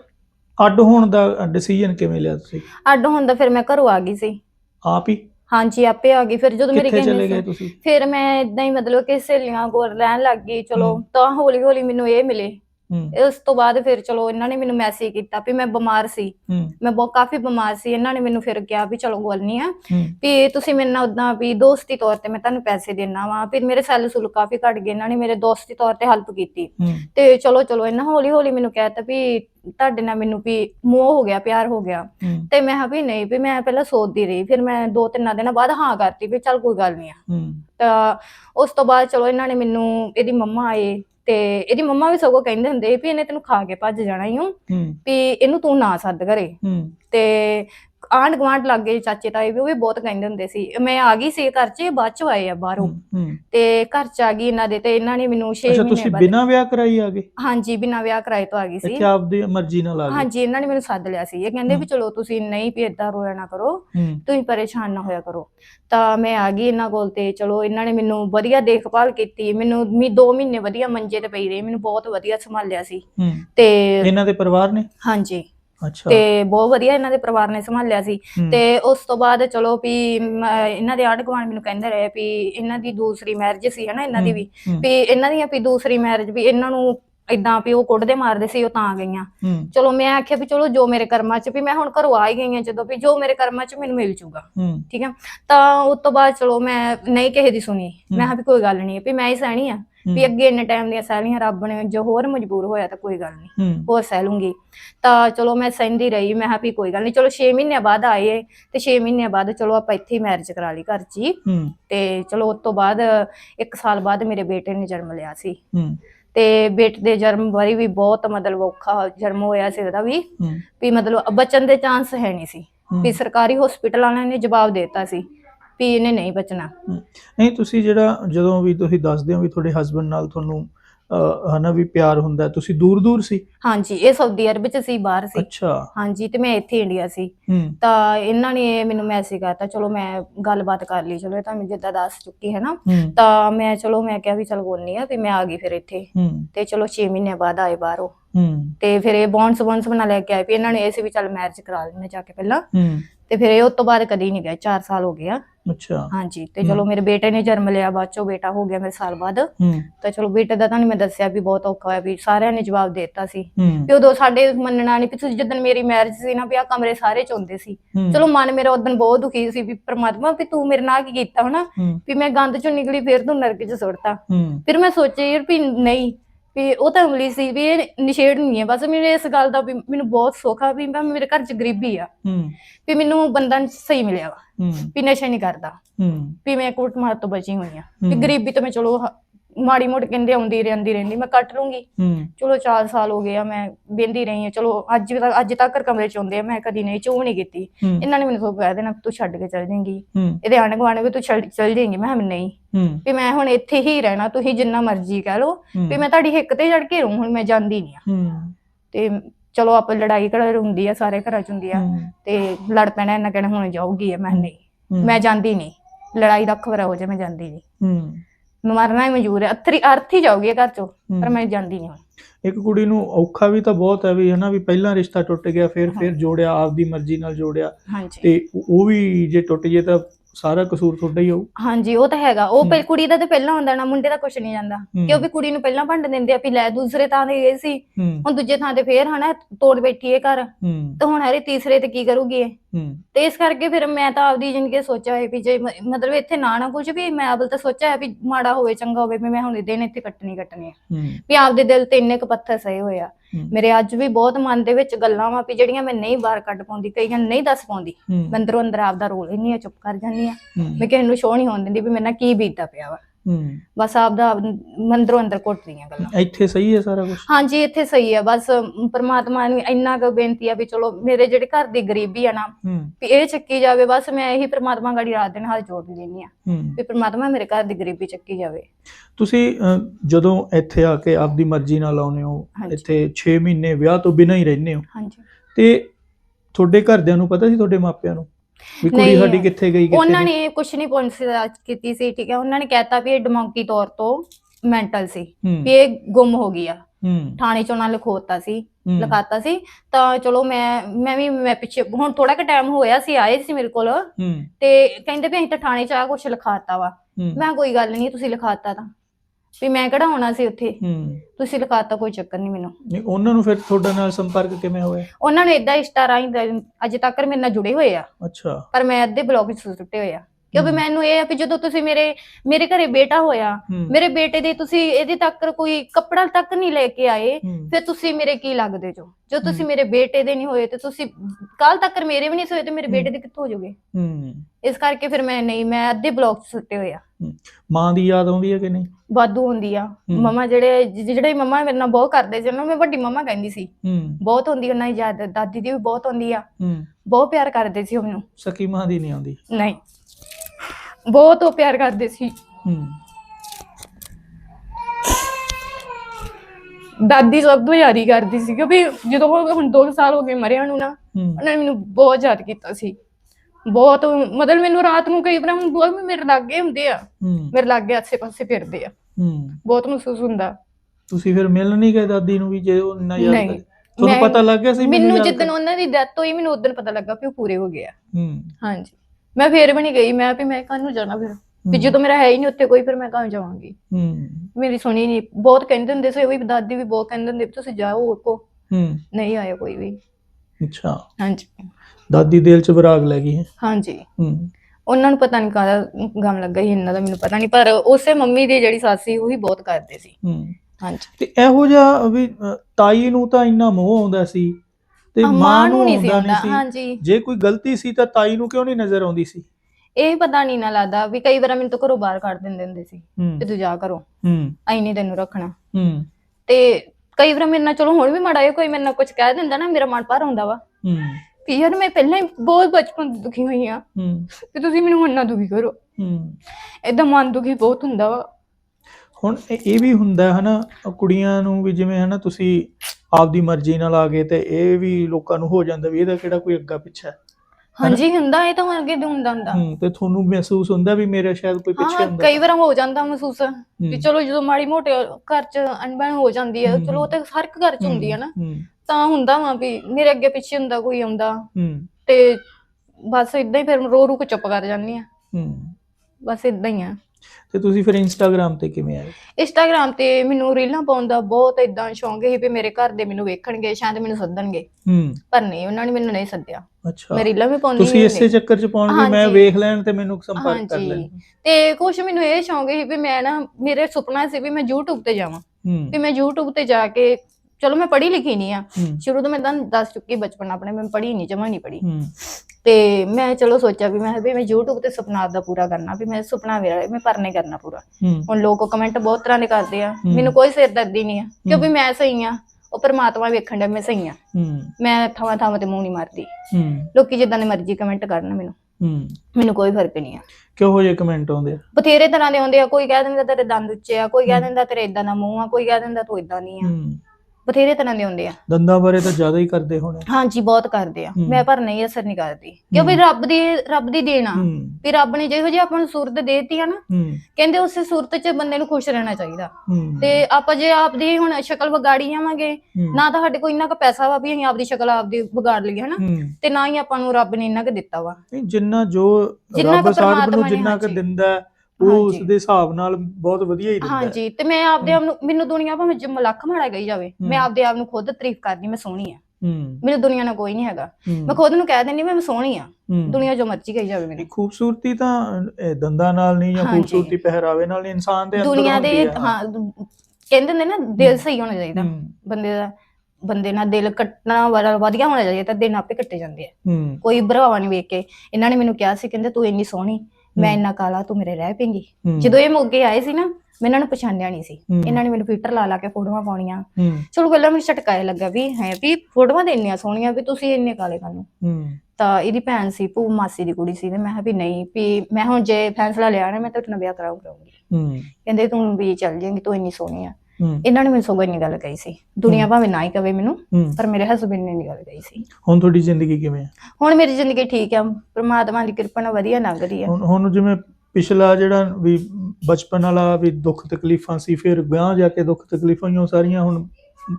ਅੱਡ ਹੋਣ ਦਾ ਡਿਸੀਜਨ ਕਿਵੇਂ ਲਿਆ ਤੁਸੀਂ? ਅੱਡ ਹੋਣ ਦਾ ਫਿਰ ਮੈਂ ਘਰੋਂ ਆ ਗਈ ਸੀ। ਆਪ ਹੀ? ਹਾਂਜੀ ਆਪੇ ਆ ਗਈ। ਫਿਰ ਜਦੋਂ ਮੇਰੀ ਕਿੱਥੇ ਚਲੇ ਗਏ ਤੁਸੀਂ? ਫਿਰ ਮੈਂ ਇਦਾਂ ਹੀ ਮਤਲਬ ਕਿ ਸਹੇਲੀਆਂ ਕੋਲ ਰਹਿਣ ਲੱਗ ਗਈ ਚਲੋ। ਤਾਂ ਹੌਲੀ ਹੌਲੀ ਮੈਨੂੰ ਇਹ ਮਿਲੇ ਹੂੰ। ਉਸ ਤੋਂ ਬਾਅਦ ਫਿਰ ਚਲੋ ਇਹਨਾਂ ਨੇ ਮੈਨੂੰ ਮੈਸੇਜ ਕੀਤਾ ਵੀ ਮੈਂ ਬਿਮਾਰ ਸੀ। ਹੂੰ। ਮੈਂ ਬਹੁਤ ਕਾਫੀ ਬਿਮਾਰ ਸੀ। ਇਹਨਾਂ ਨੇ ਮੈਨੂੰ ਫਿਰ ਕਿਹਾ ਵੀ ਚਲੋ ਗੱਲ ਨਹੀਂ ਆ। ਹੂੰ। ਵੀ ਤੁਸੀਂ ਮੇਰੇ ਨਾਲ ਉਦਾਂ ਵੀ ਦੋਸਤੀ ਤੌਰ ਤੇ ਮੈਂ ਤੁਹਾਨੂੰ ਪੈਸੇ ਦੇਣਾ ਵਾ। ਫਿਰ ਮੇਰੇ ਸੈੱਲ ਸੁਲ ਕਾਫੀ ਘਟ ਗਏ। ਇਹਨਾਂ ਨੇ ਮੇਰੇ ਦੋਸਤੀ ਤੌਰ ਤੇ ਹੈਲਪ ਕੀਤੀ। ਹੂੰ। ਤੇ ਚਲੋ ਚਲੋ ਇਹਨਾਂ ਹੌਲੀ ਹੌਲੀ ਮੈਨੂੰ ਕਹਿਤਾ ਵੀ ਤੁਹਾਡੇ ਨਾਲ ਮੈਨੂੰ ਵੀ ਮੋਹ ਹੋ ਗਿਆ ਪਿਆਰ ਹੋ ਗਿਆ। ਹੂੰ। ਤੇ ਮੈਂ ਕਿਹਾ ਵੀ ਨਹੀਂ ਵੀ ਮੈਂ ਪਹਿਲਾਂ ਸੋਚਦੀ ਰਹੀ। ਫਿਰ ਮੈਂ ਦੋ ਤਿੰਨ ਦਿਨਾਂ ਬਾਅਦ ਹਾਂ ਕਰਤੀ ਵੀ ਚੱਲ ਕੋਈ ਗੱਲ ਨਹੀਂ ਆ। ਹੂੰ। ਤਾਂ ਉਸ ਤੋਂ ਬਾਅਦ ਚਲੋ ਇਹਨਾਂ ਨੇ ਮੈਨੂੰ ਇਹਦੀ ਮੰਮਾ ਆਏ। ਤੇ ਇਹਦੀ ਮੰਮਾ ਵੀ ਸਗੋਂ ਕਹਿੰਦੇ ਹੁੰਦੇ ਵੀ ਇਹਨੇ ਤੈਨੂੰ ਖਾ ਕੇ ਭੱਜ ਜਾਣਾ ਹੀ ਹੂੰ। ਵੀ ਇਹਨੂੰ ਤੂੰ ਨਾ ਸੱਦ ਘਰੇ। ਤੇ ਆਂਢ ਗੁਆਂਢ ਲੱਗੇ ਚਾਚੇ ਤਾਏ ਵੀ ਉਹ ਵੀ ਬਹੁਤ ਕਹਿੰਦੇ ਹੁੰਦੇ ਸੀ ਮੈਂ ਆ ਗਈ ਸੀ ਘਰ 'ਚ ਇਹ ਬਾਅਦ ਚ ਆਏ ਆ ਬਾਹਰੋਂ। ਤੇ ਘਰ 'ਚ ਆ ਗਈ ਇਹਨਾਂ ਦੇ ਤੇ ਇਹਨਾਂ ਨੇ ਮੈਨੂੰ 6 ਅੱਛਾ ਮਹੀਨੇ ਤੁਸੀਂ ਬਾਅਦ ਬਿਨਾਂ ਵਿਆਹ ਕਰਾਈ ਆ ਗਏ? ਹਾਂਜੀ ਬਿਨਾਂ ਵਿਆਹ ਕਰਾਏ ਤੋਂ ਆ ਗਈ ਸੀ। ਇੱਥੇ ਆਪਦੀ ਮਰਜ਼ੀ ਨਾਲ ਆ ਗਏ? ਹਾਂਜੀ ਇਹਨਾਂ ਨੇ ਮੈਨੂੰ ਸੱਦ ਲਿਆ ਸੀ। ਇਹ ਕਹਿੰਦੇ ਵੀ। ਚਲੋ ਤੁਸੀਂ ਨਹੀਂ ਵੀ ਏਦਾਂ ਰੋਇਆ ਨਾ ਕਰੋ ਤੁਸੀਂ ਪਰੇਸ਼ਾਨ ਨਾ ਹੋਇਆ ਕਰੋ। ਤਾਂ ਮੈਂ ਆ ਗਈ ਇਹਨਾਂ ਕੋਲ ਤੇ ਚਲੋ ਇਹਨਾਂ ਨੇ ਮੈਨੂੰ ਵਧੀਆ ਦੇਖਭਾਲ ਕੀਤੀ। ਮੈਨੂੰ ਮੀ 2 ਮਹੀਨੇ ਵਧੀਆ ਮੰਜੇ ਤੇ ਪਈ ਰਹੀ। ਮੈਨੂੰ ਬਹੁਤ ਵਧੀਆ ਸੰਭਾਲਿਆ ਸੀ। ਤੇ ਇਹਨਾਂ ਦੇ ਪਰਿਵਾਰ ਨੇ? ਹਾਂਜੀ। ਅੱਛਾ ਤੇ ਬਹੁਤ ਵਧੀਆ ਇਹਨਾਂ ਦੇ ਪਰਿਵਾਰ ਨੇ ਸੰਭਾਲਿਆ ਸੀ। ਤੇ ਉਸ ਤੋਂ ਬਾਅਦ ਚਲੋ ਵੀ ਇਹਨਾਂ ਦੇ ਆਂਢ ਗੁਆਂਢ ਮੈਨੂੰ ਕਹਿੰਦੇ ਰਹੇ ਵੀ ਇਹਨਾਂ ਦੀ ਦੂਸਰੀ ਮੈਰਿਜ ਸੀ ਹਨਾ ਇਹਨਾਂ ਦੀ ਵੀ। ਵੀ ਇਹਨਾਂ ਦੀਆਂ ਵੀ ਦੂਸਰੀ ਮੈਰਿਜ ਵੀ ਇਹਨਾਂ ਨੂੰ ਇਦਾਂ ਵੀ ਉਹ ਕੁੱਟਦੇ ਮਾਰਦੇ ਸੀ ਉਹ ਤਾਂ ਗਈਆਂ। ਹੂੰ। ਚਲੋ ਮੈਂ ਆਖਿਆ ਵੀ ਚਲੋ ਜੋ ਮੇਰੇ ਕਰਮਾਂ 'ਚ ਵੀ ਮੈਂ ਹੁਣ ਘਰੋਂ ਆ ਹੀ ਗਈ ਹਾਂ ਜਦੋਂ ਵੀ ਜੋ ਮੇਰੇ ਕਰਮਾਂ 'ਚ ਮੈਨੂੰ ਮਿਲ ਜੂਗਾ। ਹੂੰ। ਠੀਕ ਹੈ ਤਾਂ ਉਸ ਤੋਂ ਬਾਅਦ ਚਲੋ ਮੈਂ ਨਹੀਂ ਕਿਸੇ ਦੀ ਸੁਣੀ। ਮੈਂ ਕਿਹਾ ਵੀ ਕੋਈ ਗੱਲ ਨਹੀਂ ਵੀ ਮੈਂ ਹੀ ਸਹਿਣੀ ਆ। ਵੀ ਅੱਗੇ ਇੰਨੇ ਟਾਈਮ ਦੀਆਂ ਸਹਿਲੀਆਂ ਰੱਬ ਨੇ ਜੋ ਹੋਰ ਮਜਬੂਰ ਹੋਇਆ ਤਾਂ ਕੋਈ ਗੱਲ ਨਹੀਂ। ਹੋਰ ਸਹਿ ਲੂੰਗੀ। ਤਾਂ ਚਲੋ ਮੈਂ ਸਹਿੰਦੀ ਰਹੀ ਮੈਂ ਕਿਹਾ ਵੀ ਕੋਈ ਗੱਲ ਨਹੀਂ ਚਲੋ 6 ਮਹੀਨਿਆਂ ਬਾਅਦ ਆਏ। ਤੇ 6 ਮਹੀਨਿਆਂ ਬਾਅਦ ਚਲੋ ਆਪਾਂ ਇੱਥੇ ਹੀ ਮੈਰਿਜ ਕਰਾ ਲਈ ਘਰ 'ਚ ਹੀ। ਤੇ ਚਲੋ ਉਸ ਤੋਂ ਬਾਅਦ ਇੱਕ ਸਾਲ ਬਾਅਦ ਮੇਰੇ ਬੇਟੇ ਨੇ ਜਨਮ ਲਿਆ ਸੀ। ਤੇ ਬੇਟੇ ਦੇ ਜਨਮ ਵਾਰੀ ਵੀ ਬਹੁਤ ਮਤਲਬ ਔਖਾ ਜਨਮ ਹੋਇਆ ਸੀ ਉਹਦਾ ਵੀ। ਵੀ ਮਤਲਬ ਬਚਣ ਦੇ ਚਾਂਸ ਹੈ ਨਹੀਂ ਸੀ। ਵੀ ਸਰਕਾਰੀ ਹਸਪੀਟਲ ਵਾਲਿਆਂ ਨੇ ਜਵਾਬ ਦਿੱਤਾ ਸੀ ਵੀ ਇਹਨੇ ਨਹੀਂ ਬਚਣਾ। ਨਹੀਂ ਤੁਸੀਂ ਜਿਹੜਾ ਜਦੋਂ ਵੀ ਤੁਸੀਂ ਦੱਸਦੇ ਹੋ ਵੀ ਤੁਹਾਡੇ ਹਸਬੰਡ ਨਾਲ ਤੁਹਾਨੂੰ ਹਨਾ ਵੀ ਪਿਆਰ ਹੁੰਦਾ ਤੁਸੀਂ ਦੂਰ ਦੂਰ ਸੀ? ਹਾਂਜੀ ਇਹ ਸਾਊਦੀ ਅਰਬ ਚ ਸੀ ਬਾਹਰ ਸੀ। ਅੱਛਾ। ਹਾਂਜੀ ਤੇ ਮੈਂ ਇੱਥੇ ਇੰਡੀਆ ਸੀ। ਤਾਂ ਇਹਨਾਂ ਨੇ ਮੈਨੂੰ ਮੈਸੇਜ ਕਰਤਾ ਚਲੋ ਮੈਂ ਗੱਲਬਾਤ ਕਰ ਲਈ। ਚਲੋ ਇਹ ਤਾਂ ਮੈਂ ਜਿੱਦਾਂ ਦੱਸ ਚੁੱਕੀ ਹੈ ਨਾ ਤਾਂ ਮੈਂ ਚਲੋ ਮੈਂ ਕਿਹਾ ਵੀ ਚਲ ਨਹੀਂ ਆ ਵੀ ਮੈਂ ਆ ਗਈ ਫਿਰ ਇੱਥੇ। ਤੇ ਚਲੋ 6 ਮਹੀਨੇ ਬਾਅਦ ਆਏ ਬਾਹਰੋਂ। ਹੂੰ। ਤੇ ਫਿਰ ਇਹ ਬੌਂਡਸ ਬੌਂਡਸ ਬਣਾ ਲੈ ਕੇ ਆਏ ਵੀ ਇਹਨਾਂ ਨੇ ਇਹ ਸੀ ਵੀ ਚਲ ਮੈਰਿਜ ਕਰਾ ਲੈਣੇ ਜਾ ਕੇ ਪਹਿਲਾਂ। ਹੂੰ। ਤੇ ਫਿਰ ਇਹ ਉਸ ਤੋਂ ਬਾਅਦ ਕਦੀ ਨਹੀਂ ਗਏ 4 ਸਾਲ ਹੋ ਗਏ ਆ ਅੱਛਾ। ਹਾਂਜੀ ਤੇ ਚਲੋ। ਮੇਰੇ ਬੇਟੇ ਨੇ ਜਨਮ ਲਿਆ ਬਾਅਦ ਚੋਂ ਬੇਟਾ ਹੋ ਗਿਆ ਮੇਰੇ ਸਾਲ ਬਾਅਦ। ਹੂੰ। ਤਾਂ ਚਲੋ ਬੇਟੇ ਦਾ ਤੁਹਾਨੂੰ ਮੈਂ ਦੱਸਿਆ ਵੀ ਬਹੁਤ ਔਖਾ ਹੋਇਆ ਵੀ ਸਾਰਿਆਂ ਨੇ ਜਵਾਬ ਦੇ ਦਿੱਤਾ ਸੀ। ਵੀ ਉਦੋਂ ਸਾਡੇ ਮੰਨਣਾ ਨਹੀਂ ਵੀ ਤੁਸੀਂ ਜਦੋਂ ਮੇਰੀ ਮੈਰਿਜ ਸੀ ਨਾ ਵੀ ਆ ਕਮਰੇ ਸਾਰੇ ਚੋਂਦੇ ਸੀ। ਚਲੋ ਮਨ ਮੇਰਾ ਉਦੋਂ ਬਹੁਤ ਦੁਖੀ ਸੀ ਵੀ ਪ੍ਰਮਾਤਮਾ ਵੀ ਤੂੰ ਮੇਰੇ ਨਾਲ ਕੀ ਕੀਤਾ ਹਨਾ ਵੀ ਮੈਂ ਗੰਦ ਚੋਂ ਨਿਕਲੀ ਫਿਰ ਤੂੰ ਨਰਕ 'ਚ ਸੁੱਟਤਾ। ਫਿਰ ਮੈਂ ਸੋਚਿਆ ਯਾਰ ਵੀ ਨਹੀਂ ਵੀ ਉਹ ਤਾਂ ਅਮਲੀ ਸੀ ਵੀ ਇਹ ਨਿਸ਼ੇੜ ਨਹੀਂ ਹੈ। ਬਸ ਮੈਨੂੰ ਇਸ ਗੱਲ ਦਾ ਵੀ ਮੈਨੂੰ ਬਹੁਤ ਸੁੱਖ ਆ ਵੀ ਮੈਂ ਮੇਰੇ ਘਰ 'ਚ ਗਰੀਬੀ ਆ। ਹੂੰ। ਵੀ ਮੈਨੂੰ ਬੰਦਾ ਸਹੀ ਮਿਲਿਆ ਵਾ। ਹੂੰ। ਵੀ ਨਸ਼ਾ ਨਹੀਂ ਕਰਦਾ। ਹੂੰ। ਵੀ ਮੈਂ ਕੁੱਟਮਾਰ ਤੋਂ ਬਚੀ ਹੋਈ ਆ। ਵੀ ਹਮ। ਗਰੀਬੀ ਤੋਂ ਮੈਂ ਚਲੋ ਹ- ਮਾੜੀ ਮੋਟ ਕਹਿੰਦੇ ਆਉਂਦੀ ਰਹਿੰਦੀ ਰਹਿੰਦੀ ਮੈਂ ਕੱਟ ਲੂੰਗੀ। ਹੂੰ। ਚਲੋ 4 ਸਾਲ ਹੋ ਗਏ ਆ ਮੈਂ ਬਹਿੰਦੀ ਰਹੀ ਆ ਚਲੋ ਅੱਜ ਤੱਕ ਅੱਜ ਤੱਕ ਕਮਰੇ ਚ ਆਉਂਦੇ ਆ ਮੈਂ ਕਦੀ ਨਹੀਂ ਚੂਹ ਨਹੀਂ ਕੀਤੀ। ਹੂੰ। ਇਹਨਾਂ ਨੇ ਮੈਨੂੰ ਸੋ ਕਹਿ ਦੇਣਾ ਤੂੰ ਛੱਡ ਕੇ ਚਲ ਜਾਏਂਗੀ। ਹੂੰ। ਇਹਦੇ ਆਂਢ ਗੁਆਂਢ ਵੀ ਤੂੰ ਛੱਡ ਚਲ ਜਾਏਂਗੀ। ਮੈਂ ਕਿਹਾ ਨਹੀਂ। ਹੂੰ। ਵੀ ਮੈਂ ਹੁਣ ਇੱਥੇ ਹੀ ਰਹਿਣਾ ਤੁਸੀਂ ਜਿੰਨਾ ਮਰਜ਼ੀ ਕਹਿ ਲਓ ਵੀ ਮੈਂ ਤੁਹਾਡੀ ਹਿੱਕ ਤੇ ਚੜ ਕੇ ਰਹੂੰ ਹੁਣ ਮੈਂ ਜਾਂਦੀ ਨਹੀਂ ਆ। ਹੂੰ। ਤੇ ਚਲੋ ਆਪਾਂ ਲੜਾਈ ਘਰ ਹੁੰਦੀ ਆ ਸਾਰੇ ਘਰਾਂ ਚ ਹੁੰਦੀ ਆ। ਤੇ ਲੜ ਪੈਣਾ ਇਹਨਾਂ ਕਹਿਣਾ ਹੁਣ ਜਾਊਗੀ ਆ ਮੈਂ ਕਿਹਾ ਨਹੀਂ। ਮੈਂ ਜਾਂਦੀ ਨਹੀਂ। ਲੜਾਈ ਦਾ ਖਬਰ ਹੋ ਜਾ ਮੈਂ ਜਾਂਦੀ ਨਹੀਂ। ਹੂੰ। ਮਰਨਾ ਹੀ ਮਨਜ਼ੂਰ ਹੈ। ਅਰਥੀ ਅਰਥ ਹੀ ਜਾਊਗੀ ਇਹ ਘਰ ਚੋਂ। ਪਰ ਮੈਂ ਜਾਂਦੀ ਨਹੀਂ ਹੁਣ। ਇੱਕ ਕੁੜੀ ਨੂੰ ਔਖਾ ਵੀ ਤਾਂ ਬਹੁਤ ਹੈ ਵੀ ਹਨਾ ਵੀ ਪਹਿਲਾਂ ਰਿਸ਼ਤਾ ਟੁੱਟ ਗਿਆ ਫਿਰ ਫਿਰ ਜੋੜਿਆ ਆਪਦੀ ਮਰਜ਼ੀ ਨਾਲ ਜੋੜਿਆ। ਹਾਂਜੀ। ਤੇ ਉਹ ਵੀ ਜੇ ਟੁੱਟ ਜੇ ਤਾਂ ਸਾਰਾ ਕਸੂਰ ਤੁਹਾਡਾ ਹੀ ਹੋਊ ਹਾਂਜੀ ਉਹ ਤਾਂ ਹੈਗਾ। ਉਹ ਪਹਿ। ਕੁੜੀ ਦਾ ਤਾਂ ਪਹਿਲਾਂ ਹੁੰਦਾ ਨਾ ਮੁੰਡੇ ਦਾ ਕੁਝ ਨਹੀਂ ਜਾਂਦਾ। ਕਿਉਂ ਵੀ ਕੁੜੀ ਨੂੰ ਪਹਿਲਾਂ ਭੰਡ ਦਿੰਦੇ ਆ ਵੀ ਲੈ ਦੂਸਰੇ ਥਾਂ ਤੇ ਗਏ ਸੀ। ਹੁਣ ਦੂਜੇ ਥਾਂ ਤੇ ਫੇਰ ਹਨਾ ਤੋੜ ਬੈਠੀ ਇਹ ਘਰ। ਤੇ ਹੁਣ ਹਰੇ ਤੀਸਰੇ ਤੇ ਕੀ ਕਰੂਗੀ ਇਹ ਤੇ ਇਸ ਕਰਕੇ ਫਿਰ ਮੈਂ ਤਾਂ ਆਪਦੀ ਜ਼ਿੰਦਗੀ ਸੋਚਿਆ ਹੈ ਵੀ ਜੇ ਮਤਲਬ ਇੱਥੇ ਨਾ ਨਾ ਕੁਝ ਵੀ ਮੈਂ ਆਪਲ ਤਾਂ ਸੋਚਿਆ ਹੈ ਵੀ ਮਾੜਾ ਹੋਵੇ ਚੰਗਾ ਹੋਵੇ ਮੈਂ ਹੁਣ ਦਿਨ ਇੱਥੇ ਕੱਟਣੀ ਕੱਟਣੀ ਆ ਵੀ ਆਪਦੇ ਦਿਲ ਤੇ ਇੰਨੇ ਕੁ ਪੱਥਰ ਸਹੇ ਹੋਏ ਆ। ਹੂੰ। ਮੇਰੇ ਅੱਜ ਵੀ ਬਹੁਤ ਮਨ ਦੇ ਵਿੱਚ ਗੱਲਾਂ ਵਾ ਵੀ ਜਿਹੜੀਆਂ ਮੈਂ ਨਹੀਂ ਬਾਹਰ ਕੱਢ ਪਾਉਂਦੀ ਕਈਆਂ ਨੂੰ ਨਹੀਂ ਦੱਸ ਪਾਉਂਦੀ। ਮੈਂ ਅੰਦਰੋਂ ਅੰਦਰ ਆਪਦਾ ਰੋਲ ਇੰਨੀ ਚੁੱਪ ਕਰ ਜਾਂਦੀ ਆ। ਮੈਂ ਕਿਸੇ ਨੂੰ ਸ਼ੋਅ ਨਹੀਂ ਹੋਣ ਦਿੰਦੀ ਵੀ ਮੇਰੇ ਨਾਲ ਕੀ ਬੀਤਦਾ ਪਿਆ ਵਾ। ਹੂੰ। ਬਸ ਆਪ- ਅੰਦਰੋਂ ਅੰਦਰ ਘੁੱਟਦੀਆਂ ਗੱਲਾਂ। ਇੱਥੇ ਸਹੀ ਹੈ ਸਾਰਾ ਕੁਝ ਹਾਂਜੀ ਇੱਥੇ ਸਹੀ ਆ ਬਸ ਪ੍ਰਮਾਤਮਾ ਨੂੰ ਇੰਨਾ ਕੁ ਬੇਨਤੀ ਆ ਵੀ ਚਲੋ ਮੇਰੇ ਜਿਹੜੇ ਘਰ ਦੀ ਗਰੀਬੀ ਆ ਨਾ ਹੂੰ। ਵੀ ਇਹ ਚੱਕੀ ਜਾਵੇ ਬਸ ਮੈਂ ਇਹੀ ਪ੍ਰਮਾਤਮਾ ਗਾੜੀ ਰਾਤ ਦਿਨ ਹੱਥ ਜੋੜਦੀ ਰਹਿੰਦੀ ਆ। ਹੂੰ। ਵੀ ਪ੍ਰਮਾਤਮਾ ਮੇਰੇ ਘਰ ਦੀ ਗਰੀਬੀ ਚੱਕੀ ਜਾਵੇ। ਤੁਸੀਂ ਜਦੋਂ ਇੱਥੇ ਆ ਕੇ ਆਪਦੀ ਮਰਜ਼ੀ ਨਾਲ ਆਉਨੇ ਹੋ। ਇੱਥੇ 6 ਮਹੀਨੇ ਵਿਆਹ ਤੋਂ ਬਿਨਾਂ ਹੀ ਰਹਿੰਦੇ ਹੋ ਹਾਂਜੀ। ਤੇ ਤੁਹਾਡੇ ਘਰਦਿਆਂ ਨੂੰ ਪਤਾ ਸੀ ਤੁਹਾਡੇ ਮਾਪਿਆਂ ਨੂੰ? ਵੀ ਕੁੜੀ। ਸਾਡੀ ਕਿੱਥੇ ਗਈ ਕਿੱਥੇ ਉਹਨਾਂ? ਨੇ ਕੁਝ ਨਹੀਂ ਪੁੱਛ ਕੀਤੀ ਸੀ ਠੀਕ ਹੈ। ਉਹਨਾਂ ਨੇ ਕਹਿਤਾ ਵੀ ਇਹ ਦਿਮਾਗੀ ਤੌਰ ਤੋਂ ਮੈਂਟਲ ਸੀ ਵੀ ਇਹ ਗੁੰਮ ਹੋ ਗਈ ਆ। ਹੂੰ। ਥਾਣੇ ਚ ਉਹਨਾਂ ਲਿਖੋਤਾ ਸੀ ਹੂੰ, ਲਿਖਾਤਾ ਸੀ। ਤਾਂ ਚਲੋ ਮੈਂ ਮੈਂ ਵੀ ਮੈਂ ਪਿੱਛੇ ਹੁਣ ਥੋੜਾ ਕੁ ਟਾਈਮ ਹੋਇਆ ਸੀ ਆਏ ਸੀ ਮੇਰੇ ਕੋਲ। ਤੇ ਕਹਿੰਦੇ ਵੀ ਅਸੀਂ ਤਾਂ ਥਾਣੇ ਚ ਆ ਕੁਝ ਲਿਖਾਤਾ ਵਾ। ਮੈਂ ਕੋਈ ਗੱਲ ਨਹੀਂ ਤੁਸੀਂ ਲਿਖਾਤਾ ਤਾਂ। ਵੀ ਮੈਂ ਕਿਹੜਾ ਆਉਣਾ ਸੀ ਉੱਥੇ? ਹੂੰ। ਤੁਸੀਂ ਲਿਖਾਤਾ ਕੋਈ ਚੱਕਰ ਨਹੀਂ ਮੈਨੂੰ। ਨਹੀਂ ਉਹਨਾਂ ਨੂੰ ਫਿਰ ਤੁਹਾਡੇ ਨਾਲ ਸੰਪਰਕ ਕਿਵੇਂ ਹੋਇਆ? ਉਹਨਾਂ ਨੇ ਇਦਾਂ ਇਸ਼ਤਾ ਰਾਹੀਂ ਦ- ਅਜੇ ਤੱਕ ਮੇਰੇ ਨਾਲ ਜੁੜੇ ਹੋਏ ਆ। ਅੱਛਾ। ਪਰ ਮੈਂ ਅੱਧੇ ਬਲੌਗ ਵਿੱਚ ਸੁੱਟੇ ਹੋਏ ਆ। ਕਿਉਂਕਿ ਹਮ। ਮੈਨੂੰ ਇਹ ਆ ਵੀ ਜਦੋਂ ਤੁਸੀਂ ਮੇਰੇ ਮੇਰੇ ਘਰੇ ਬੇਟਾ ਹੋਇਆ ਹੂੰ। ਮੇਰੇ ਬੇਟੇ ਦੇ ਤੁਸੀਂ ਇਹਦੇ ਤੱਕ ਕੋਈ ਕੱਪੜਾ ਤੱਕ ਨਹੀਂ ਲੈ ਕੇ ਆਏ ਹੂੰ, ਫਿਰ ਤੁਸੀਂ ਮੇਰੇ ਕੀ ਲੱਗਦੇ ਜੋ? ਜੋ ਤੁਸੀਂ ਹਮ। ਮੇਰੇ ਬੇਟੇ ਦੇ ਨਹੀਂ ਹੋਏ ਤੇ ਤੁਸੀਂ ਕੱਲ ਤੱਕ ਮੇਰੇ ਵੀ ਨਹੀਂ ਹੋਏ ਤੇ ਮੇਰੇ। ਬੇਟੇ ਦੇ ਕਿੱਥੋਂ ਹੋ ਜਾਓਗੇ ਹੂੰ। ਇਸ ਕਰਕੇ ਫਿਰ ਮੈਂ ਨਹੀਂ ਮੈਂ ਅੱਧੇ ਬਲੌਗ ਸੁੱਟੇ ਹੋਏ ਆ। ਮਾਂ ਦੀ ਯਾਦ ਆਉਂਦੀ ਹੈ ਕਿ ਨਹੀਂ? ਵਾਧੂ ਹੁੰਦੀ ਆ। ਹਮ। ਮਮਾ ਜਿਹੜੇ ਜਿਹੜੇ ਮਮਾ ਮੇਰੇ ਨਾਲ ਬਹੁਤ ਕਰਦੇ ਸੀ ਉਹਨਾਂ ਨੂੰ ਮੈਂ ਵੱਡੀ ਮਮਾ ਕਹਿੰਦੀ ਸੀ। ਹੂੰ। ਬਹੁਤ ਹੁੰਦੀ ਉਹਨਾਂ ਦੀ ਯਾਦ ਦਾਦੀ ਦੀ ਵੀ ਬਹੁਤ ਹੁੰਦੀ ਆ। ਹੂੰ। ਬਹੁਤ ਪਿਆਰ ਕਰਦੇ ਸੀ ਉਹ ਮੈਨੂੰ ਸਕੀ ਮਾਂ ਦੀ ਨਹੀਂ ਆਉਂਦੀ। ਨਹੀਂ। ਬਹੁਤ ਉਹ ਪਿਆਰ ਕਰਦੇ ਸੀ। ਹੂੰ। ਦਾਦੀ ਸਭ ਤੋਂ ਯਾਰੀ ਕਰਦੀ ਸੀ ਕਿਉਂਕਿ ਜਦੋਂ ਉਹ ਹੁਣ 2 ਸਾਲ ਹੋ ਗਏ ਮਰਿਆ ਨੂੰ ਨਾ ਹੂੰ। ਉਹਨਾਂ ਨੇ ਮੈਨੂੰ ਬਹੁਤ ਯਾਦ ਕੀਤਾ ਸੀ। ਬਹੁਤ ਮਤਲਬ ਮੈਨੂੰ ਰਾਤ ਨੂੰ ਕਈ ਵਾਰ ਹੁਣ ਬਹੁਤ ਮੇਰੇ ਲਾਗੇ ਹੁੰਦੇ ਆ। ਹੂੰ। ਮੇਰੇ ਲਾਗੇ ਆਸੇ ਪਾਸੇ ਫਿਰਦੇ ਆ। ਹੂੰ। ਬਹੁਤ ਮਹਿਸੂਸ ਹੁੰਦਾ। ਤੁਸੀਂ ਫਿਰ ਮਿਲਣ ਨਹੀਂ ਗਏ ਦਾਦੀ ਨੂੰ ਵੀ ਜੇ ਉਹ ਇੰਨਾ ਯਾਦ ਨਹੀਂ। ਕਰੇ। ਤੁਹਾਨੂੰ ਮੈਂ- ਪਤਾ ਲੱਗ ਗਿਆ ਸੀ ਮੈਨੂੰ ਯਾਦ ਜਿੱਦਣ ਉਹਨਾਂ ਦੀ ਡੈਥ ਹੋਈ ਮੈਨੂੰ ਉਦੋਂ ਪਤਾ ਲੱਗਾ ਕਿ ਉਹ ਪੂਰੇ ਹੋ ਗਏ ਆ। ਹੂੰ। ਹਾਂਜੀ। ਮੈਂ ਫੇਰ ਵੀ ਨਹੀਂ ਗਈ ਮੈਂ ਵੀ ਮੈਂ ਕਾਹਨੂੰ ਜਾਣਾ ਫਿਰ? ਵੀ ਹੂੰ, ਜਦੋਂ ਮੇਰਾ ਹੈ ਹੀ ਨਹੀਂ ਉੱਥੇ ਕੋਈ ਫਿਰ ਮੈਂ ਕਾਹਨੂੰ ਜਾਵਾਂਗੀ? ਹੂੰ। ਮੇਰੀ ਸੁਣੀ ਨਹੀਂ। ਬਹੁਤ ਕਹਿੰਦੇ ਹੁੰਦੇ ਸੀ ਉਹ ਵੀ ਦਾਦੀ ਵੀ ਬਹੁਤ ਕਹਿੰਦੇ ਹੁੰਦੇ ਵੀ ਤੁਸੀਂ ਜਾਓ ਕੋ ਹੂੰ। ਨਹੀਂ ਆਇਆ ਕੋਈ ਵੀ। ਅੱਛਾ। ਹਾਂਜੀ। ਦਾਦੀ ਦਿਲ ਚ ਵਿਰਾਗ ਲੈ ਗਈ ਹੈ। ਹਾਂਜੀ। ਹੂੰ। ਉਹਨਾਂ ਨੂੰ ਪਤਾ ਨਹੀਂ ਕਾਹਦਾ ਗਮ ਲੱਗਾ ਸੀ ਇਹਨਾਂ ਦਾ ਮੈਨੂੰ ਪਤਾ ਨਹੀਂ ਪਰ ਉਸੇ ਮੰਮੀ ਦੀ ਜਿਹੜੀ ਸੱਸ ਸੀ ਉਹੀ ਬਹੁਤ ਕਰਦੇ ਸੀ। ਹੂੰ। ਹਾਂਜੀ। ਤੇ ਇਹੋ ਜਿਹਾ ਵੀ ਅ, ਤਾਈ ਨੂੰ ਤਾਂ ਇੰਨਾ ਮੋਹ ਆਉਂਦਾ ਸੀ ਤੇ ਮਾਂ ਨੂੰ ਨਹੀਂ ਸੀ ਆਉਂਦਾ ਆਉਂਦਾ ਨਹੀਂ ਸੀ। ਹਾਂਜੀ। ਜੇ ਕੋਈ ਗਲਤੀ ਸੀ ਤਾਂ ਤਾਈ ਨੂੰ ਕਿਉਂ ਨਹੀਂ ਨਜ਼ਰ ਆਉਂਦੀ ਸੀ? ਇਹ ਪਤਾ ਨਹੀਂ ਨਾ ਲੱਗਦਾ ਵੀ ਕਈ ਵਾਰ ਮੈਨੂੰ ਤਾਂ ਘਰੋਂ ਬਾਹਰ ਕੱਢ ਦਿੰਦੇ ਹੁੰਦੇ ਸੀ ਹੂੰ। ਵੀ ਤੂੰ ਜਾ ਘਰੋਂ। ਹੂੰ। ਨਹੀਂ ਤੈਨੂੰ ਰੱਖਣਾ। ਹੂੰ। ਤੇ ਕਈ ਵਾਰ ਮੇਰੇ ਨਾਲ ਚਲੋ ਹੁਣ ਵੀ ਮਾੜਾ ਜਿਹਾ ਕੋਈ ਮੇਰੇ ਨਾਲ ਕੁਝ ਕਹਿ ਦਿੰਦਾ ਨਾ ਮੇਰਾ ਮਨ ਭਰ ਹੁੰਦਾ ਵਾ। ਹੂੰ। ਵੀ ਯਾਰ ਮੈਂ ਪਹਿਲਾਂ ਹੀ ਬਹੁਤ ਬਚਪਨ ਤੋਂ ਦੁਖੀ ਹੋਈ ਆ ਹੂੰ। ਤੇ ਤੁਸੀਂ ਮੈਨੂੰ ਹੁਣ ਨਾ ਦੁਖੀ ਕਰੋ। ਹੂੰ। ਏਦਾਂ ਮਨ ਦੁਖੀ ਬਹੁਤ ਹੁੰਦਾ ਵਾ। ਹੁਣ ਇਹ ਇਹ ਵੀ ਹੁੰਦਾ ਹੈ ਨਾ ਅ, ਕੁੜੀਆਂ ਨੂੰ ਵੀ ਜਿਵੇਂ ਹੈ ਨਾ ਤੁਸੀਂ ਆਪਦੀ ਮਰਜ਼ੀ ਨਾਲ ਆ ਗਏ ਤੇ ਇਹ ਵੀ ਲੋਕਾਂ ਨੂੰ ਹੋ ਜਾਂਦਾ ਵੀ ਇਹਦਾ ਕਿਹੜਾ ਕੋਈ ਅੱਗਾ ਪਿੱਛਾ ਹੈ। ਹਾਂਜੀ ਹੁੰਦਾ ਇਹ ਤਾਂ ਹੁਣ ਅੱਗੇ ਹੁੰਦਾ ਹੁੰਦਾ। ਹੂੰ ਤੇ ਤੁਹਾਨੂੰ ਮਹਿਸੂਸ ਹੁੰਦਾ ਵੀ ਮੇਰਾ ਸ਼ਾਇਦ ਕੋਈ ਪਿੱਛੇ ਹਾਂ ਹੁੰਦਾ। ਕਈ ਵਾਰ ਹੋ ਜਾਂਦਾ ਮਹਿਸੂਸ ਵੀ ਚਲੋ ਜਦੋਂ ਮਾੜੀ ਮੋਟੇ ਘਰ ਚ ਅਣਬਣ ਹੋ ਜਾਂਦੀ ਹੈ ਚਲੋ ਉਹ ਤਾਂ ਹਰ ਇੱਕ ਘਰ ਚ ਹੁੰਦੀ ਹੈ ਨਾ। ਤਾਂ ਹੁੰਦਾ ਵਾ ਵੀ ਮੇਰੇ ਅੱਗੇ ਪਿੱਛੇ ਹੁੰਦਾ ਕੋਈ ਆਉਂਦਾ। ਹੂੰ। ਤੇ ਬਸ ਇਦਾਂ ਹੀ ਫਿਰ ਰੋ ਰੂ ਕੇ ਚੁੱਪ ਕਰ ਜਾਂਦੀ ਆ। ਹੂੰ। ਬਸ ਇਦਾਂ ਹੀ ਆ। ਤੇ ਤੁਸੀਂ ਫਿਰ ਇੰਸਟਾਗ੍ਰam ਤੇ ਕਿਵੇਂ ਆਏ? ਇੰਸਟਾਗ੍ਰਾਮ ਤੇ ਮੈਨੂੰ ਰੀਲਾਂ ਪਾਉਣ ਦਾ ਬਹੁਤ ਇਦਾਂ ਸ਼ੌਂਕ ਸੀ ਵੀ ਮੇਰੇ ਘਰ ਦੇ ਮੈਨੂੰ ਵੇਖਣਗੇ ਸ਼ਾਇਦ ਮੈਨੂੰ ਸੱਦਣਗੇ। ਹੂੰ। ਪਰ ਨਹੀਂ ਉਹਨਾਂ ਨੇ ਮੈਨੂੰ ਨਹੀਂ ਸੱਦਿਆ। ਅੱਛਾ। ਮੈਂ ਰੀਲਾਂ ਵੀ ਪਾਉਂਦੀ ਤੁਸੀਂ ਇਸੇ ਚੱਕਰ ਚ ਪਾਉਣ ਵੀ ਮੈਂ। ਵੇਖ ਲੈਣ ਤੇ ਮੈਨੂੰ ਸੰਪਰਕ ਕਰ। ਲੈਣ। ਤੇ ਕੁਛ ਮੈਨੂੰ ਇਹ ਸ਼ੌਂਕ ਸੀ ਵੀ ਮੈਂ ਨਾ ਮੇਰੇ ਸੁਪਨਾ ਸੀ ਵੀ ਮੈਂ YouTube ਤੇ ਜਾਵਾਂ। ਵੀ ਮੈਂ YouTube ਤੇ ਜਾ ਕੇ ਚਲੋ ਮੈਂ ਪੜ੍ਹੀ ਲਿਖੀ ਨਹੀਂ ਆ। ਸ਼ੁਰੂ ਤੋਂ ਮੈਂ ਤੁਹਾਨੂੰ ਦੱਸ ਚੁੱਕੀ ਬਚਪਨ ਆਪਣੇ ਮੈਂ ਪੜ੍ਹੀ ਨਹੀਂ ਜਮਾ ਨਹੀਂ ਪੜ੍ਹੀ। ਤੇ ਮੈਂ ਚਲੋ ਸੋਚਿਆ ਵੀ ਮੈਂ ਵੀ ਮੈਂ YouTube ਤੇ ਸੁਪਨਾ ਆਪਦਾ ਪੂਰਾ ਕਰਨਾ ਵੀ ਮੈਂ ਸੁਪਨਾ ਮੇਰਾ ਮੈਂ ਪਰਨੇ ਕਰਨਾ ਪੂਰਾ। ਹੁਣ ਲੋਕ ਕਮੈਂਟ ਬਹੁਤ ਤਰ੍ਹਾਂ ਦੇ ਕਰਦੇ ਆ। ਮੈਨੂੰ ਕੋਈ ਸਿਰਦਰਦੀ ਨਹੀਂ ਆ ਕਿਉਂਕਿ ਮੈਂ ਸਹੀ ਆ ਉਹ ਪਰਮਾਤਮਾ ਵੇਖਣ ਦਾ ਮੈਂ ਸਹੀ ਆ। ਮੈਂ ਥਾਵਾਂ ਥਾਵਾਂ ਤੇ ਮੂੰਹ ਨਹੀਂ ਮਾਰਦੀ। ਲੋਕੀ ਜਿੱਦਾਂ ਦੇ ਮਰਜ਼ੀ ਕਮੈਂਟ ਕਰਨ ਮੈਨੂੰ। ਮੈਨੂੰ ਕੋਈ ਫ਼ਰਕ ਨਹੀਂ ਆ। ਕਿਹੋ ਜਿਹੇ ਕਮੈਂਟ ਆਉਂਦੇ ਆ? ਬਥੇਰੇ ਤਰ੍ਹਾਂ ਦੇ ਆਉਂਦੇ ਆ ਕੋਈ ਕਹਿ ਦਿੰਦਾ ਤੇਰੇ ਦੰਦ ਉੱਚੇ ਆ ਕੋਈ ਕਹਿ ਦਿੰਦਾ ਤੇਰੇ ਇਦਾਂ ਦਾ ਮੂੰਹ ਆ ਕੋਈ ਕਹਿ ਦਿੰਦਾ ਤੂੰ ਇਦਾਂ ਨਹੀਂ ਆ। ਬਥੇਰੇ ਤਰ੍ਹਾਂ ਦੇ ਆਉਂਦੇ ਆ। ਦੰਦਾਂ ਬਾਰੇ ਤਾਂ ਜ਼ਿਆਦਾ ਹੀ ਕਰਦੇ ਹੋਣੇ। ਹਾਂਜੀ ਬਹੁਤ ਕਰਦੇ ਆ। ਮੈਂ ਪਰ ਨਹੀਂ ਅਸਰ ਨਹੀਂ ਕਰਦੀ। ਕਿਉਂਕਿ ਰੱਬ ਦੀ ਰੱਬ ਦੀ ਦੇਣ ਆ। ਵੀ ਰੱਬ ਨੇ ਜਿਹੋ ਜਿਹੀ ਆਪਾਂ ਨੂੰ ਸੂਰਤ ਦੇਤੀ ਆ ਨਾ ਕਹਿੰਦੇ ਉਸੇ ਸੂਰਤ 'ਚ ਬੰਦੇ ਨੂੰ ਖੁਸ਼ ਰਹਿਣਾ ਚਾਹੀਦਾ। ਤੇ ਆਪਾਂ ਜੇ ਆਪਦੀ ਹੁਣ ਸ਼ਕਲ ਵਿਗਾੜੀ ਜਾਵਾਂਗੇ ਨਾ ਤਾਂ ਸਾਡੇ ਕੋਲ ਇੰਨਾ ਕੁ ਪੈਸਾ ਵਾ ਵੀ ਅਸੀਂ ਆਪਦੀ ਸ਼ਕਲ ਆਪਦੀ ਵਿਗਾੜ ਲਈਏ ਹਨਾ? ਤੇ ਨਾ ਹੀ ਆਪਾਂ ਨੂੰ ਰੱਬ ਨੇ ਇੰਨਾ ਕੁ ਦਿੱਤਾ ਵਾ। ਜਿੰਨਾ ਜੋ ਜਿੰਨਾ ਰੱਬ ਸਾਹਿਬ ਨੂੰ ਜਿੰਨਾ ਕੁ। ਦਿੰਦਾ ਉਹ ਉਸ। ਦੇ ਹਿਸਾਬ ਨਾਲ ਬਹੁਤ ਵਧੀਆ ਹੀ ਦਿੰਦਾ ਹੈ। ਹਾਂਜੀ ਤੇ ਮੈਂ ਆਪਦੇ ਆਪ ਨੂੰ ਮੈਨੂੰ ਦੁਨੀਆ ਭਾਵੇਂ ਜਿੰਮ ਲੱਖ ਮਾੜਾ ਗਈ ਜਾਵੇ ਮੈਂ। ਆਪਦੇ ਆਪ ਨੂੰ ਖੁਦ ਤਾਰੀਫ ਕਰਦੀ ਮੈਂ ਸੋਹਣੀ ਆ ਹੂੰ ਮੈਨੂੰ ਦੁਨੀਆ ਨਾਲ ਕੋਈ ਨਹੀਂ ਹੈਗਾ ਹੂੰ, ਮੈਂ ਖੁਦ ਨੂੰ ਕਹਿ ਦਿੰਦੀ ਮੈਂ ਸੋਹਣੀ ਆ ਹੂੰ। ਦੁਨੀਆ ਜੋ ਮਰਜ਼ੀ ਕਹੀ ਜਾਵੇ ਇਹ ਮੈਨੂੰ ਖੂਬਸੂਰਤੀ ਤਾਂ ਇਹ ਦੰਦਾਂ ਨਾਲ ਨਹੀਂ ਜਾਂ ਹਾਂਜੀ। ਖੂਬਸੂਰਤੀ ਪਹਿਰਾਵੇ ਨਾਲ ਨਹੀਂ ਇਨਸਾਨ ਦੇ ਅੰਦਰ ਦੁਨੀਆ ਦੇ ਹੁੰਦੀ ਹੈ। ਹਾਂ ਕਹਿੰਦੇ ਨੇ ਨਾ ਦਿਲ ਸਹੀ ਹੋਣਾ ਚਾਹੀਦਾ ਹੂੰ, ਬੰਦੇ ਦਾ ਬੰਦੇ ਨਾਲ ਦਿਲ ਕੱਟਣਾ ਵਾਲਾ ਵਧੀਆ ਹੋਣਾ ਚਾਹੀਦਾ ਤਾਂ ਦਿਨ ਆਪੇ ਕੱਟੇ ਜਾਂਦੇ ਆ ਹੂੰ ਕੋਈ ਭਰਾਵਾ ਨਹੀਂ ਵੇਖ ਕੇ ਇਹਨਾਂ ਨੇ ਮੈਨੂੰ ਕਿਹਾ ਸੀ ਕਹਿੰਦੇ ਤੂੰ ਇੰਨੀ ਸੋਹਣੀ ਮੈਂ। ਇੰਨਾ ਕਾਲਾ ਤੂੰ ਮੇਰੇ ਰਹਿ ਪੈਂਗੀ। ਜਦੋਂ ਇਹ ਮੋਗੇ ਆਏ ਸੀ ਨਾ ਮੈਂ ਇਹਨਾਂ ਨੂੰ ਪਛਾਣਿਆ ਨਹੀਂ ਸੀ। ਇਹਨਾਂ ਨੇ ਮੈਨੂੰ ਫਿਲਟਰ ਲਾ ਲਾ ਕੇ ਫੋਟੋਆਂ ਪਾਉਣੀਆਂ। ਚਲੋ ਪਹਿਲਾਂ ਮੈਨੂੰ ਝਟਕਾਏ ਲੱਗਾ ਵੀ ਹੈ ਵੀ ਫੋਟੋਆਂ ਤੇ ਇੰਨੀਆਂ ਸੋਹਣੀਆਂ ਵੀ ਤੁਸੀਂ ਇੰਨੇ ਕਾਲੇ ਕਾਨੂੰ। ਤਾਂ ਇਹਦੀ ਭੈਣ ਸੀ ਭੂ ਮਾਸੀ ਦੀ ਕੁੜੀ ਸੀ ਤੇ ਮੈਂ ਕਿਹਾ ਵੀ ਨਹੀਂ ਵੀ ਮੈਂ ਹੁਣ ਜੇ ਫੈਸਲਾ ਲਿਆ ਨਾ ਮੈਂ ਤੁਹਾਡੇ ਨਾਲ ਵਿਆਹ ਕਰਾਉਂ ਕਰਾਉਂਗੀ ਕਹਿੰਦੇ ਤੂੰ ਵੀ ਚੱਲ ਜਾਏਂਗੀ ਤੂੰ ਇੰਨੀ ਸੋਹਣੀ ਆ। ਇਹਨਾਂ ਨੇ ਮੈਨੂੰ ਸਗੋਂ ਇੰਨੀ ਗੱਲ ਕਹੀ ਸੀ। ਦੁਨੀਆ ਭਾਵੇਂ ਨਾ ਹੀ ਕਵੇ ਮੈਨੂੰ ਪਰ ਮੇਰੇ ਹਸਬੰਡ ਨੇ ਇੰਨੀ ਗੱਲ ਕਹੀ ਸੀ। ਹੁਣ ਤੁਹਾਡੀ ਜ਼ਿੰਦਗੀ ਕਿਵੇਂ ਹੈ ਹੁਣ ਮੇਰੀ ਜ਼ਿੰਦਗੀ ਠੀਕ ਆ। ਪ੍ਰਮਾਤਮਾ ਦੀ ਕਿਰਪਾ ਨਾਲ ਵਧੀਆ ਲੰਘਦੀ ਆ। ਹੁਣ ਹੁਣ ਜਿਵੇਂ ਪਿਛਲਾ ਜਿਹੜਾ ਵੀ ਬਚਪਨ ਵਾਲਾ ਵੀ ਦੁੱਖ ਤਕਲੀਫਾਂ ਸੀ ਫਿਰ ਗਾਂ ਜਾ ਕੇ ਦੁੱਖ ਤਕਲੀਫਾਂ ਹੀ ਸਾਰੀਆਂ ਹੁਣ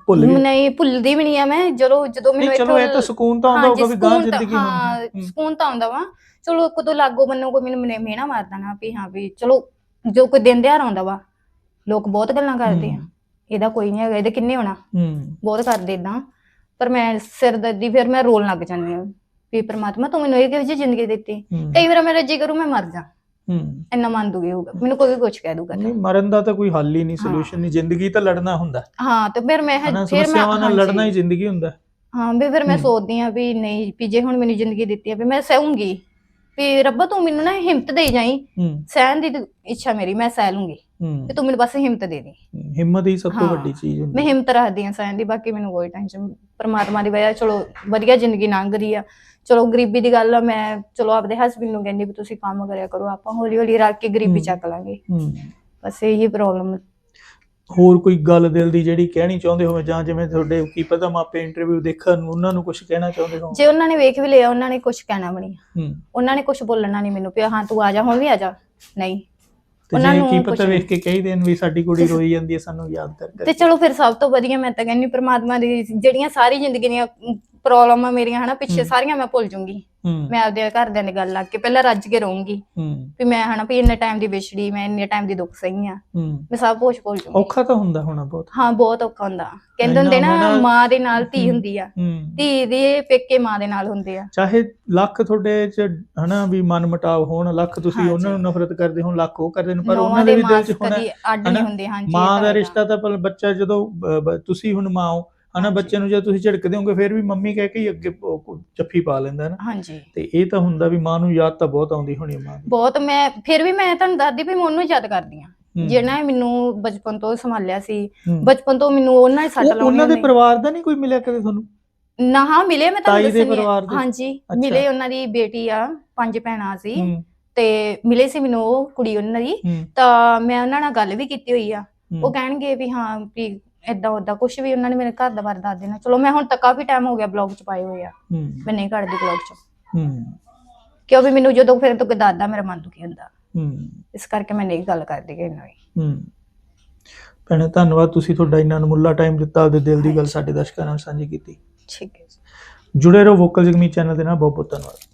ਭੁੱਲ ਗਏ। ਨਹੀਂ ਭੁੱਲਦੀ ਵੀ ਨਹੀਂ ਆ ਮੈਂ। ਜਦੋਂ ਜਦੋਂ ਮੈਨੂੰ ਨਹੀਂ ਚਲੋ ਇਹ ਤਾਂ ਸਕੂਨ ਤਾਂ ਆਉਂਦਾ ਹੋਊਗਾ ਵੀ ਗਾਂ ਜ਼ਿੰਦਗੀ ਹਾਂ ਸਕੂਨ ਤਾਂ ਆਉਂਦਾ ਵਾ। ਚਲੋ ਕਦੋਂ ਲਾਗੋ ਬੰਨੋ ਕੋਈ ਮੈਨੂੰ ਮਨੇ- ਮਿਹਣਾ ਮਾਰਦਾ ਨਾ ਵੀ ਹਾਂ ਵੀ ਚਲੋ ਜੋ ਕੋਈ ਦਿਨ ਦਿਹਾੜ ਆਉਂਦਾ ਵਾ ਲੋਕ ਬਹੁਤ ਗੱਲਾਂ ਕਰਦੇ ਆ। ਇਹਦਾ ਕੋਈ ਨਹੀਂ ਹੈਗਾ ਇਹਦੇ ਕਿੰਨੇ ਹੋਣਾ? ਹੂੰ। ਬਹੁਤ ਕਰਦੇ ਇਦਾਂ ਪਰ ਮੈਂ ਸਿਰਦਰਦੀ ਫਿਰ ਮੈਂ ਰੋਣ ਲੱਗ ਜਾਂਦੀ ਹਾਂ ਵੀ ਪ੍ਰਮਾਤਮਾ ਤੂੰ ਮੈਨੂੰ ਇਹ ਕਿਹੋ ਜਿਹੀ ਜ਼ਿੰਦਗੀ ਦਿੱਤੀ? ਹੂੰ। ਕਈ ਵਾਰ ਮੇਰਾ ਜੀ ਕਰੂ ਮੈਂ ਮਰ ਜਾ। ਹੂੰ। ਇੰਨਾ ਮਨ ਦੁਖੀ ਹੋਊਗਾ। ਮੈਨੂੰ ਕੋਈ ਵੀ ਕੁਝ ਕਹਿ ਦੂਗਾ ਨਹੀਂ ਮਰਨ ਦਾ ਤਾਂ ਕੋਈ ਹੱਲ ਹੀ ਨਹੀਂ ਹਾਂ। ਸੋਲੂਸ਼ਨ ਨਹੀਂ। ਜ਼ਿੰਦਗੀ ਤਾਂ ਲੜਨਾ ਹੁੰਦਾ। ਹਾਂ ਤੇ ਫਿਰ ਮੈਂ ਹਨਾ ਫਿਰ ਮੈਂ ਸਮੱਸਿਆਵਾਂ ਨਾਲ ਹਾਂਜੀ। ਲੜਨਾ ਹੀ ਜ਼ਿੰਦਗੀ ਹੁੰਦਾ। ਹਾਂ ਵੀ ਫਿਰ ਮੈਂ ਹੂੰ। ਸੋਚਦੀ ਆ ਵੀ ਨਹੀਂ ਵੀ ਜੇ ਹੁਣ ਮੈਨੂੰ ਜ਼ਿੰਦਗੀ ਦਿੱਤੀ ਆ ਵੀ ਮੈਂ ਸਹੂੰਗੀ। ਵੀ ਰੱਬਾ ਤੂੰ ਮੈਨੂੰ ਨਾ ਹਿੰਮਤ ਦੇ ਜਾਈ। ਹੂੰ। ਸਹਿਣ ਦੀ ਤਾਂ ਇੱਛਾ ਮੇਰੀ ਮੈਂ ਸਹਿ ਲੂੰਗੀ। ਹੂੰ। ਤੇ ਤੂੰ ਮੈਨੂੰ ਬਸ ਹਿੰਮਤ ਦੇ ਦੇ। ਹਿੰਮਤ ਹੀ ਸਭ ਤੋਂ ਹਾਂ। ਵੱਡੀ ਚੀਜ਼ ਹੁੰਦੀ। ਮੈਂ ਹਿੰਮਤ ਰੱਖਦੀ ਆ ਸਹਿਣ ਦੀ ਬਾਕੀ ਮੈਨੂੰ ਕੋਈ ਟੈਨਸ਼ਨ ਪਰਮਾਤਮਾ ਦੀ ਵਜ੍ਹਾ ਚਲੋ ਵਧੀਆ ਜ਼ਿੰਦਗੀ ਲੰਘ ਰਹੀ ਆ। ਚਲੋ ਗਰੀਬੀ ਦੀ ਗੱਲ ਆ ਮੈਂ ਚਲੋ ਆਪਦੇ ਹਸਬੰਦ ਨੂੰ ਕਹਿੰਦੀ ਵੀ ਤੁਸੀਂ ਕੰਮ ਕਰਿਆ ਕਰੋ ਆਪਾਂ ਹੌਲੀ ਹੌਲੀ ਰੱਖ ਕੇ ਗਰੀਬੀ ਹੂੰ। ਚੱਕ ਲਾਂਗੇ। ਹੂੰ। ਬਸ ਇਹੀ ਪ੍ਰੋਬਲਮ ਹੋਰ ਕੋਈ ਗੱਲ ਦਿਲ ਦੀ ਜਿਹੜੀ ਕਹਿਣੀ ਚਾਹੁੰਦੇ ਹੋਵੇ ਜਾਂ ਜਿਵੇਂ ਤੁਹਾਡੇ ਕੀ ਪਤਾ ਮਾਪੇ ਇੰਟਰਵਿਊ ਦੇਖਣ ਨੂੰ ਉਹਨਾਂ ਨੂੰ ਕੁਝ ਕਹਿਣਾ ਚਾਹੁੰਦੇ ਹੋ ਜੇ ਉਹਨਾਂ ਨੇ ਵੇਖ ਵੀ ਲਿਆ ਉਹਨਾਂ ਨੇ ਕੁਝ ਕਹਿਣਾ ਵੀ ਨਹੀਂ। ਹੂੰ। ਉਹਨਾਂ ਨੇ ਕੁਝ ਬੋਲਣਾ ਨਹੀਂ ਮੈਨੂੰ ਪਿਆ ਹਾਂ ਤੂੰ ਆ ਜਾ ਹੁਣ ਵੀ ਆ ਜਾ। ਨਹੀਂ। ਉਹਨਾਂ ਨੂੰ ਕੀ ਪਤਾ। ਵੇਖ ਕੇ ਕਹੀ ਦੇਣ ਵੀ ਸਾਡੀ ਕੁੜੀ ਰੋਈ ਜਾਂਦੀ ਹੈ ਸਾਨੂੰ ਯਾਦ ਕਰ ਤੇ ਚਲੋ ਫਿਰ ਸਭ ਤੋਂ ਵਧੀਆ ਮੈਂ ਤਾਂ ਕਹਿੰਨੀ ਪ੍ਰਮਾਤਮਾ ਦੀ ਜਿਹੜੀਆਂ ਸਾਰੀ ਜ਼ਿੰਦਗੀ ਦੀਆਂ ਪ੍ਰੋਬਲਮਾਂ ਮੇਰੀਆਂ ਹਨਾ ਪਿੱਛੇ। ਸਾਰੀਆਂ ਮੈਂ ਭੁੱਲ ਜੂੰਗੀ। ਹੂੰ। ਮੈਂ ਆਪਦੇ ਘਰਦਿਆਂ ਦੀ ਗੱਲ ਲਾ ਕੇ ਪਹਿਲਾਂ ਰੱਜ ਕੇ ਰਹੂੰਗੀ। ਹੂੰ। ਵੀ ਮੈਂ ਹਨਾ ਵੀ ਇੰਨੇ ਟਾਈਮ ਦੀ ਵਿਛੜੀ ਮੈਂ ਇੰਨੇ ਟਾਈਮ ਦੀ ਦੁੱਖ ਸਹੀ ਆ। ਹੂੰ। ਮੈਂ ਸਭ ਕੁਝ ਭੁੱਲ ਜੂੰਗੀ। ਔਖਾ ਤਾਂ ਹੁੰਦਾ ਹੋਣਾ ਬਹੁਤ। ਹਾਂ ਬਹੁਤ ਔਖਾ ਹੁੰਦਾ। ਕਹਿੰਦੇ ਹੁੰਦੇ ਨਾ ਮਾਂ ਦੇ ਨਾਲ ਧੀ ਹੂੰ। ਹੁੰਦੀ ਆ। ਹੂੰ। ਧੀ ਦੇ ਪੇਕੇ ਮਾਂ ਦੇ ਨਾਲ ਹੁੰਦੇ ਆ। ਚਾਹੇ ਲੱਖ ਤੁਹਾਡੇ ਚ ਹਨਾ ਵੀ ਮਨ ਮਟਾਵ ਹੋਣ ਲੱਖ ਤੁਸੀਂ ਹਾਂਜੀ। ਉਹਨਾਂ ਨੂੰ ਨਫ਼ਰਤ ਕਰਦੇ ਹੋ ਲੱਖ ਉਹ ਕਰਦੇ ਨੇ ਪਰ ਨੌਵਾਂ ਉਹਨਾਂ ਦੇ ਵੀ ਦਿਲ ਮਾਸ ਚ ਹੋਣਾ ਕਦੀ ਅੱਡ ਹਨਾ? ਨਹੀਂ ਹੁੰਦੇ ਹਾਂਜੀ ਇਹ ਮਾਂ ਤਾਂ ਦਾ ਹੈਗਾ। ਰਿਸ਼ਤਾ ਤਾਂ ਪਰ ਬੱਚਾ ਜਦੋਂ ਬ- ਬ- ਤੁਸੀਂ ਹੁਣ ਮਾਂ ਹੋ ਹਨਾ। ਬੱਚੇ ਨੂੰ ਜਦ ਤੁਸੀਂ ਝਿੜਕਦੇ ਹੋਗੇ ਫਿਰ ਵੀ ਮੰਮੀ ਕਹਿ ਕੇ ਹੀ ਅੱਗੇ ਜੱਫੀ ਪਾ ਲੈਂਦਾ ਹੈ ਨਾ ਹਾਂਜੀ ਤੇ ਇਹ ਤਾਂ ਹੁੰਦਾ ਵੀ ਮਾਂ ਨੂੰ ਯਾਦ ਤਾਂ ਬਹੁਤ ਆਉਂਦੀ ਹੋਣੀ ਹੈ ਮਾਂ ਦੀ ਬਹੁਤ ਮੈਂ ਫਿਰ ਵੀ ਮੈਂ ਤੁਹਾਨੂੰ ਦੱਸਦੀ ਵੀ ਮੈਂ ਉਹਨੂੰ ਯਾਦ ਕਰਦੀ ਆ ਹੂੰ। ਨੇ ਮੈਨੂੰ ਬਚਪਨ ਤੋਂ ਸੰਭਾਲਿਆ ਸੀ ਹੂੰ। ਬਚਪਨ ਤੋਂ ਮੈਨੂੰ ਉਹਨਾਂ ਨੇ ਸੱਟ ਲਾਉਣੀ ਉਹਨਾਂ ਦੇ। ਪਰਿਵਾਰ ਦਾ ਨਹੀਂ ਕੋਈ ਮਿਲਿਆ ਕਦੇ ਤੁਹਾਨੂੰ ਨਾ ਹਾਂ ਮਿਲੇ ਮੈਂ ਤੁਹਾਨੂੰ ਦੱਸਣੀ? ਹਾਂਜੀ। ਮਿਲੇ ਉਹਨਾਂ ਦੀ ਬੇਟੀ ਆ ਪੰਜ ਭੈਣਾਂ ਸੀ ਹੂੰ ਤੇ ਮਿਲੇ ਸੀ ਮੈਨੂੰ ਉਹ ਕੁੜੀ ਉਹਨਾਂ ਦੀ ਹੂੰ ਤਾਂ ਮੈਂ ਉਹਨਾਂ ਨਾਲ ਗੱਲ ਵੀ ਕੀਤੀ ਹੋਈ ਆ ਹੂੰ। ਉਹ ਕਹਿਣਗੇ ਵੀ ਹਾਂ ਵੀ ਏਦਾਂ ਓਦਾਂ ਕੁਝ ਵੀ ਉਹਨਾਂ ਨੇ ਮੇਰੇ ਘਰ ਦਾ ਬਾਰੇ ਦੱਸ ਦੇਣਾ। ਚਲੋ ਮੈਂ ਹੁਣ ਤੱਕ ਕਾਫੀ ਟਾਈਮ ਹੋ ਗਿਆ ਬਲੌਗ ਚ ਪਾਏ ਹੋਏ ਆ। ਹੂੰ। ਮੈਂ ਨਹੀਂ ਕੱਢਦੀ ਬਲੌਗ ਚ। ਹੂੰ। ਕਿਉਂ ਵੀ ਮੈਨੂੰ ਜਦੋਂ ਫਿਰ ਤੋਂ ਦਾਦਾ ਮੇਰਾ ਮਨ ਦੁਖੀ ਹੁੰਦਾ। ਹੂੰ। ਇਸ ਕਰਕੇ ਮੈਂ ਨਹੀਂ ਗੱਲ ਕਰਦੀ ਕਿ ਵੀ। ਹੂੰ। ਭੈਣੇ ਧੰਨਵਾਦ ਤੁਸੀਂ ਤੁਹਾਡਾ ਇੰਨਾ ਅਨਮੁੱਲਾ ਟਾਈਮ ਦਿੱਤਾ ਆਪਦੇ ਦਿਲ ਦੀ ਗੱਲ ਸਾਡੇ ਦਰਸ਼ਕਾਂ ਨਾਲ ਸਾਂਝੀ ਕੀਤੀ। ਠੀਕ ਹੈ ਜੁੜੇ ਰਹੋ ਵੋਕਲ ਜਗਮੀ ਚੈਨਲ ਦੇ ਨਾਲ ਬਹੁਤ ਬਹੁਤ ਧੰਨਵਾਦ।